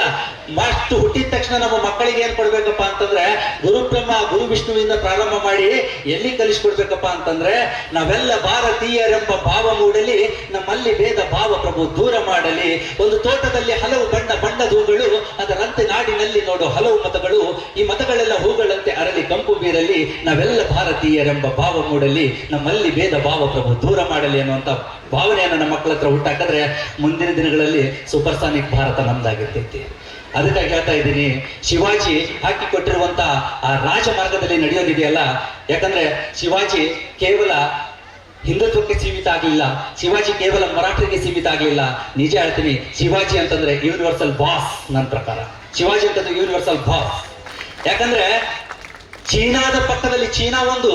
ಅಷ್ಟು ಹುಟ್ಟಿದ ತಕ್ಷಣ ನಮ್ಮ ಮಕ್ಕಳಿಗೆ ಏನ್ ಕೊಡ್ಬೇಕಪ್ಪ ಅಂತಂದ್ರೆ, ಗುರುಬ್ರಹ್ಮ, ಗುರು ವಿಷ್ಣುವಿಂದ ಪ್ರಾರಂಭ ಮಾಡಿ ಎಲ್ಲಿ ಕಲಿಸ್ಕೊಡ್ಬೇಕಪ್ಪ ಅಂತಂದ್ರೆ, ನಾವೆಲ್ಲ ಭಾರತೀಯರೆಂಬ ಭಾವ ಮೂಡಲಿ, ನಮ್ಮಲ್ಲಿ ಭೇದ ಭಾವ ಪ್ರಭು ದೂರ ಮಾಡಲಿ. ಒಂದು ತೋಟದಲ್ಲಿ ಹಲವು ಬಣ್ಣ ಬಣ್ಣದ ಹೂಗಳು ಅದರಂತೆ ನಾಡಿನಲ್ಲಿ ನೋಡು ಹಲವು ಮತಗಳು, ಈ ಮತಗಳೆಲ್ಲ ಹೂಗಳಂತೆ ಅರಳಿ ಕಂಪು ಬೀರಲಿ, ನಾವೆಲ್ಲ ಭಾರತೀಯರೆಂಬ ಭಾವ ಮೂಡಲಿ, ನಮ್ಮಲ್ಲಿ ಭೇದ ಭಾವ ಪ್ರಭು ದೂರ ಮಾಡಲಿ ಅನ್ನುವಂತ ಭಾವನೆಯನ್ನು ನಮ್ಮ ಮಕ್ಕಳ ಹತ್ರ ಹುಟ್ಟಾಕಿದ್ರೆ ಮುಂದಿನ ದಿನಗಳಲ್ಲಿ ಸೂಪರ್ಸಾನಿಕ್ ಭಾರತ ನಮ್ದಾಗಿರ್ತೈತಿ. ಅದಕ್ಕಾಗಿ ಹೇಳ್ತಾ ಇದ್ದೀನಿ, ಶಿವಾಜಿ ಹಾಕಿ ಕೊಟ್ಟಿರುವಂತ ಆ ರಾಜಮಾರ್ಗದಲ್ಲಿ ನಡೆಯೋದಿದೆಯಲ್ಲ? ಯಾಕಂದ್ರೆ ಶಿವಾಜಿ ಕೇವಲ ಹಿಂದುತ್ವಕ್ಕೆ ಸೀಮಿತ ಆಗಲಿಲ್ಲ, ಶಿವಾಜಿ ಕೇವಲ ಮರಾಠರಿಗೆ ಸೀಮಿತ ಆಗಲಿಲ್ಲ. ನಿಜ ಹೇಳ್ತೀನಿ, ಶಿವಾಜಿ ಅಂತಂದ್ರೆ ಯೂನಿವರ್ಸಲ್ ಬಾಸ್ ನನ್ನ ಪ್ರಕಾರ. ಶಿವಾಜಿ ಅಂತ ಯೂನಿವರ್ಸಲ್ ಬಾಸ್ ಯಾಕಂದ್ರೆ ಚೀನಾದ ಪಕ್ಕದಲ್ಲಿ ಚೀನಾ ಒಂದು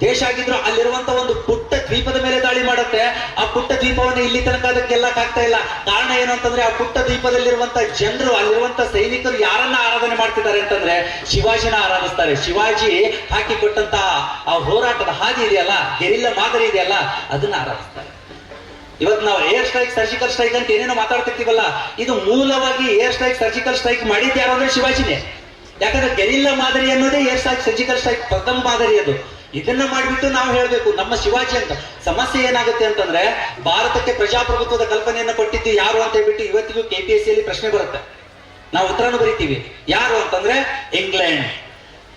ದೇಶ ಆಗಿದ್ರು ಅಲ್ಲಿರುವಂತ ಒಂದು ಪುಟ್ಟ ದ್ವೀಪದ ಮೇಲೆ ದಾಳಿ ಮಾಡುತ್ತೆ. ಆ ಪುಟ್ಟ ದ್ವೀಪವನ್ನು ಇಲ್ಲಿ ತನಕ ಅದಕ್ಕೆ ಆಗ್ತಾ ಇಲ್ಲ. ಕಾರಣ ಏನು ಅಂತಂದ್ರೆ ಆ ಪುಟ್ಟ ದ್ವೀಪದಲ್ಲಿರುವಂತ ಜನರು, ಅಲ್ಲಿರುವಂತ ಸೈನಿಕರು ಯಾರನ್ನ ಆರಾಧನೆ ಮಾಡ್ತಿದ್ದಾರೆ ಅಂತಂದ್ರೆ ಶಿವಾಜಿನ ಆರಾಧಿಸ್ತಾರೆ. ಶಿವಾಜಿ ಹಾಕಿ ಕೊಟ್ಟಂತ ಆ ಹೋರಾಟದ ಹಾದಿ ಇದೆಯಲ್ಲ? ಗೆರಿಲ್ಲ ಮಾದರಿ ಇದೆಯಲ್ಲ? ಅದನ್ನ ಆರಾಧಿಸ್ತಾರೆ. ಇವತ್ತು ನಾವು ಏರ್ ಸ್ಟ್ರೈಕ್ ಸರ್ಜಿಕಲ್ ಸ್ಟ್ರೈಕ್ ಅಂತ ಏನೇನೋ ಮಾತಾಡ್ತಿರ್ತೀವಲ್ಲ, ಇದು ಮೂಲವಾಗಿ ಏರ್ ಸ್ಟ್ರೈಕ್ ಸರ್ಜಿಕಲ್ ಸ್ಟ್ರೈಕ್ ಮಾಡಿದ್ದು ಅಂದ್ರೆ ಶಿವಾಜಿನೇ. ಯಾಕಂದ್ರೆ ಗೆರಿಲ್ಲ ಮಾದರಿ ಅನ್ನೋದೇ ಏರ್ ಸ್ಟ್ರೈಕ್ ಸರ್ಜಿಕಲ್ ಸ್ಟ್ರೈಕ್ ಪ್ರಥಮ ಮಾದರಿ ಅದು. ಇದನ್ನ ಮಾಡಿಬಿಟ್ಟು ನಾವು ಹೇಳಬೇಕು, ನಮ್ಮ ಶಿವಾಜಿ ಅಂತ. ಸಮಸ್ಯೆ ಏನಾಗುತ್ತೆ ಅಂತಂದ್ರೆ, ಭಾರತಕ್ಕೆ ಪ್ರಜಾಪ್ರಭುತ್ವದ ಕಲ್ಪನೆಯನ್ನು ಕೊಟ್ಟಿದ್ದು ಯಾರು ಅಂತ ಹೇಳ್ಬಿಟ್ಟು ಇವತ್ತಿಗೂ ಕೆ ಪಿ ಎಸ್ ಸಿಯಲ್ಲಿ ಪ್ರಶ್ನೆ ಬರುತ್ತೆ. ನಾವು ಉತ್ತರನೂ ಬರಿತೀವಿ. ಯಾರು ಅಂತಂದ್ರೆ ಇಂಗ್ಲೆಂಡ್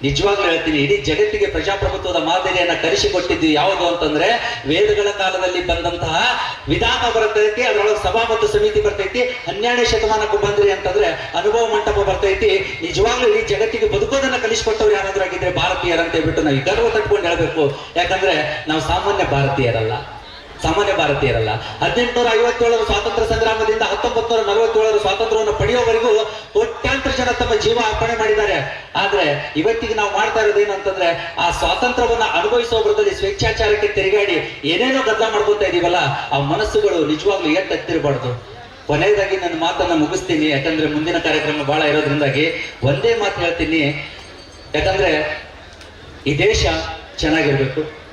ನಿಜವಾಗ್ಲೂ ಹೇಳ್ತೀನಿ, ಇಡೀ ಜಗತ್ತಿಗೆ ಪ್ರಜಾಪ್ರಭುತ್ವದ ಮಾದರಿಯನ್ನ ಕಲಿಸಿಕೊಟ್ಟಿದ್ದು ಯಾವುದು ಅಂತಂದ್ರೆ ವೇದಗಳ ಕಾಲದಲ್ಲಿ ಬಂದಂತಹ ವಿಧಾನ ಬರ್ತೈತಿ, ಅದರೊಳಗೆ ಸಭಾ ಮತ್ತು ಸಮಿತಿ ಬರ್ತೈತಿ, ಹನ್ನೆರಡನೇ ಶತಮಾನಕ್ಕೂ ಬಂದ್ರಿ ಅಂತಂದ್ರೆ ಅನುಭವ ಮಂಟಪ ಬರ್ತೈತಿ. ನಿಜವಾಗ್ಲೂ ಇಡೀ ಜಗತ್ತಿಗೆ ಬದುಕೋದನ್ನ ಕಲಿಸಿಕೊಟ್ಟವ್ರು ಯಾರಾದ್ರೂ ಆಗಿದ್ರೆ ಭಾರತೀಯರಂತ ಹೇಳ್ಬಿಟ್ಟು ನಾವು ಗರ್ವ ತಟ್ಕೊಂಡು ಹೇಳ್ಬೇಕು. ಯಾಕಂದ್ರೆ ನಾವು ಸಾಮಾನ್ಯ ಭಾರತೀಯರಲ್ಲ. ಸಾಮಾನ್ಯ ಭಾರತೀಯರಲ್ಲ. ಹದಿನೆಂಟುನೂರ ಐವತ್ತೇಳರ ಸ್ವಾತಂತ್ರ್ಯ ಸಂಗ್ರಾಮದಿಂದ ಹತ್ತೊಂಬತ್ತು ನೂರ ನಲವತ್ತೇಳರ ಸ್ವಾತಂತ್ರ್ಯವನ್ನು ಪಡೆಯುವವರೆಗೂ ಕೋಟ್ಯಾಂತರ ಜನ ತಮ್ಮ ಜೀವ ಅರ್ಪಣೆ ಮಾಡಿದ್ದಾರೆ. ಆದ್ರೆ ಇವತ್ತಿಗೆ ನಾವು ಮಾಡ್ತಾ ಇರೋದೇನು ಅಂತಂದ್ರೆ, ಆ ಸ್ವಾತಂತ್ರ್ಯವನ್ನ ಅನುಭವಿಸೋಬ್ರದಲ್ಲಿ ಸ್ವೇಚ್ಛಾಚಾರಕ್ಕೆ ತಿರುಗಾಡಿ ಏನೇನೋ ಗದ್ದಲ ಮಾಡ್ಕೊತಾ ಇದೀವಲ್ಲ, ಆ ಮನಸ್ಸುಗಳು ನಿಜವಾಗ್ಲೂ ಎತ್ತಿರಬಾರ್ದು ಕೊನೆಯದಾಗಿ ನನ್ನ ಮಾತನ್ನ ಮುಗಿಸ್ತೀನಿ. ಯಾಕಂದ್ರೆ ಮುಂದಿನ ಕಾರ್ಯಕ್ರಮ ಬಹಳ ಇರೋದ್ರಿಂದಾಗಿ ಒಂದೇ ಮಾತು ಹೇಳ್ತೀನಿ. ಯಾಕಂದ್ರೆ ಈ ದೇಶ ಚೆನ್ನಾಗಿರ್ಬೇಕು.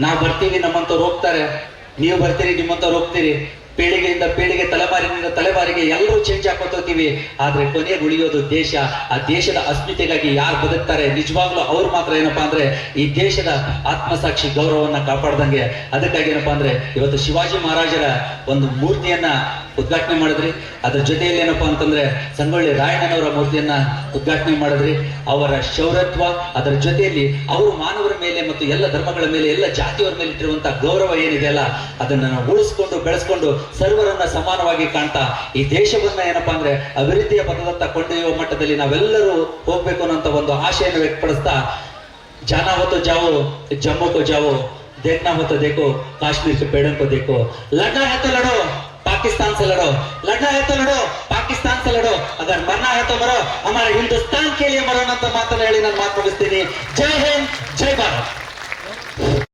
ನಾವು ಬರ್ತೀವಿ, ನಮ್ಮಂತವ್ರು ಹೋಗ್ತಾರೆ. ನೀವು ಬರ್ತೀರಿ ನಿಮ್ಮಂತವ್ರು ಹೋಗ್ತೀರಿ. ಪೀಳಿಗೆಯಿಂದ ಪೀಳಿಗೆ ತಲೆಮಾರಿನಿಂದ ತಲೆಮಾರಿಗೆ ಎಲ್ಲರೂ ಚೇಂಜ್ ಹಾಕೋತೀವಿ ಆದ್ರೆ ಕೊನೆಗೆ ಉಳಿಯೋದು ದೇಶ. ಆ ದೇಶದ ಅಸ್ಮಿತೆಗಾಗಿ ಯಾರು ಬದುಕ್ತಾರೆ ನಿಜವಾಗ್ಲೂ ಅವ್ರು ಮಾತ್ರ ಏನಪ್ಪಾ ಅಂದ್ರೆ ಈ ದೇಶದ ಆತ್ಮಸಾಕ್ಷಿ ಗೌರವವನ್ನ ಕಾಪಾಡ್ದಂಗೆ. ಅದಕ್ಕಾಗಿ ಏನಪ್ಪಾ ಅಂದ್ರೆ ಇವತ್ತು ಶಿವಾಜಿ ಮಹಾರಾಜರ ಒಂದು ಮೂರ್ತಿಯನ್ನ ಉದ್ಘಾಟನೆ ಮಾಡಿದ್ರಿ ಅದ್ರ ಜೊತೆಯಲ್ಲಿ ಏನಪ್ಪಾ ಅಂತಂದ್ರೆ ಸಂಗೊಳ್ಳಿ ರಾಯಣ್ಣನವರ ಮೂರ್ತಿಯನ್ನ ಉದ್ಘಾಟನೆ ಮಾಡಿದ್ರಿ ಅವರ ಶೌರತ್ವ ಅದರ ಜೊತೆಯಲ್ಲಿ ಅವರು ಮಾನವರ ಮೇಲೆ ಮತ್ತು ಎಲ್ಲ ಧರ್ಮಗಳ ಮೇಲೆ ಎಲ್ಲ ಜಾತಿಯವರ ಮೇಲೆ ಇಟ್ಟಿರುವಂತಹ ಗೌರವ ಏನಿದೆಯಲ್ಲ ಅದನ್ನ ನಾವು ಉಳಿಸ್ಕೊಂಡು ಬೆಳೆಸ್ಕೊಂಡು ಸರ್ವರನ್ನ ಸಮಾನವಾಗಿ ಕಾಣ್ತಾ ಈ ದೇಶವನ್ನ ಏನಪ್ಪಾ ಅಂದ್ರೆ ಅಭಿವೃದ್ಧಿಯ ಪಥದತ್ತ ಕೊಂಡೊಯ್ಯುವ ಮಟ್ಟದಲ್ಲಿ ನಾವೆಲ್ಲರೂ ಹೋಗ್ಬೇಕು ಅನ್ನೋಂತ ಒಂದು ಆಶೆಯನ್ನು ವ್ಯಕ್ತಪಡಿಸ್ತಾ जाना हो तो जाओ जम्मू को जाओ देखना हो तो देखो काश्मीर के पेड़ों को देखो लड़ना है तो लड़ो पाकिस्तान से लड़ो लड़ना है तो लड़ो पाकिस्तान से लड़ो अगर मरना है तो मरो हमारे हिंदुस्तान के लिए मरो ಅಂತ ಮಾತನ್ನ ಹೇಳಿ ನಾನು ಮಾತು ಮುಗಿಸ್ತೀನಿ ಜೈ ಹಿಂದ್ ಜೈ ಭಾರತ್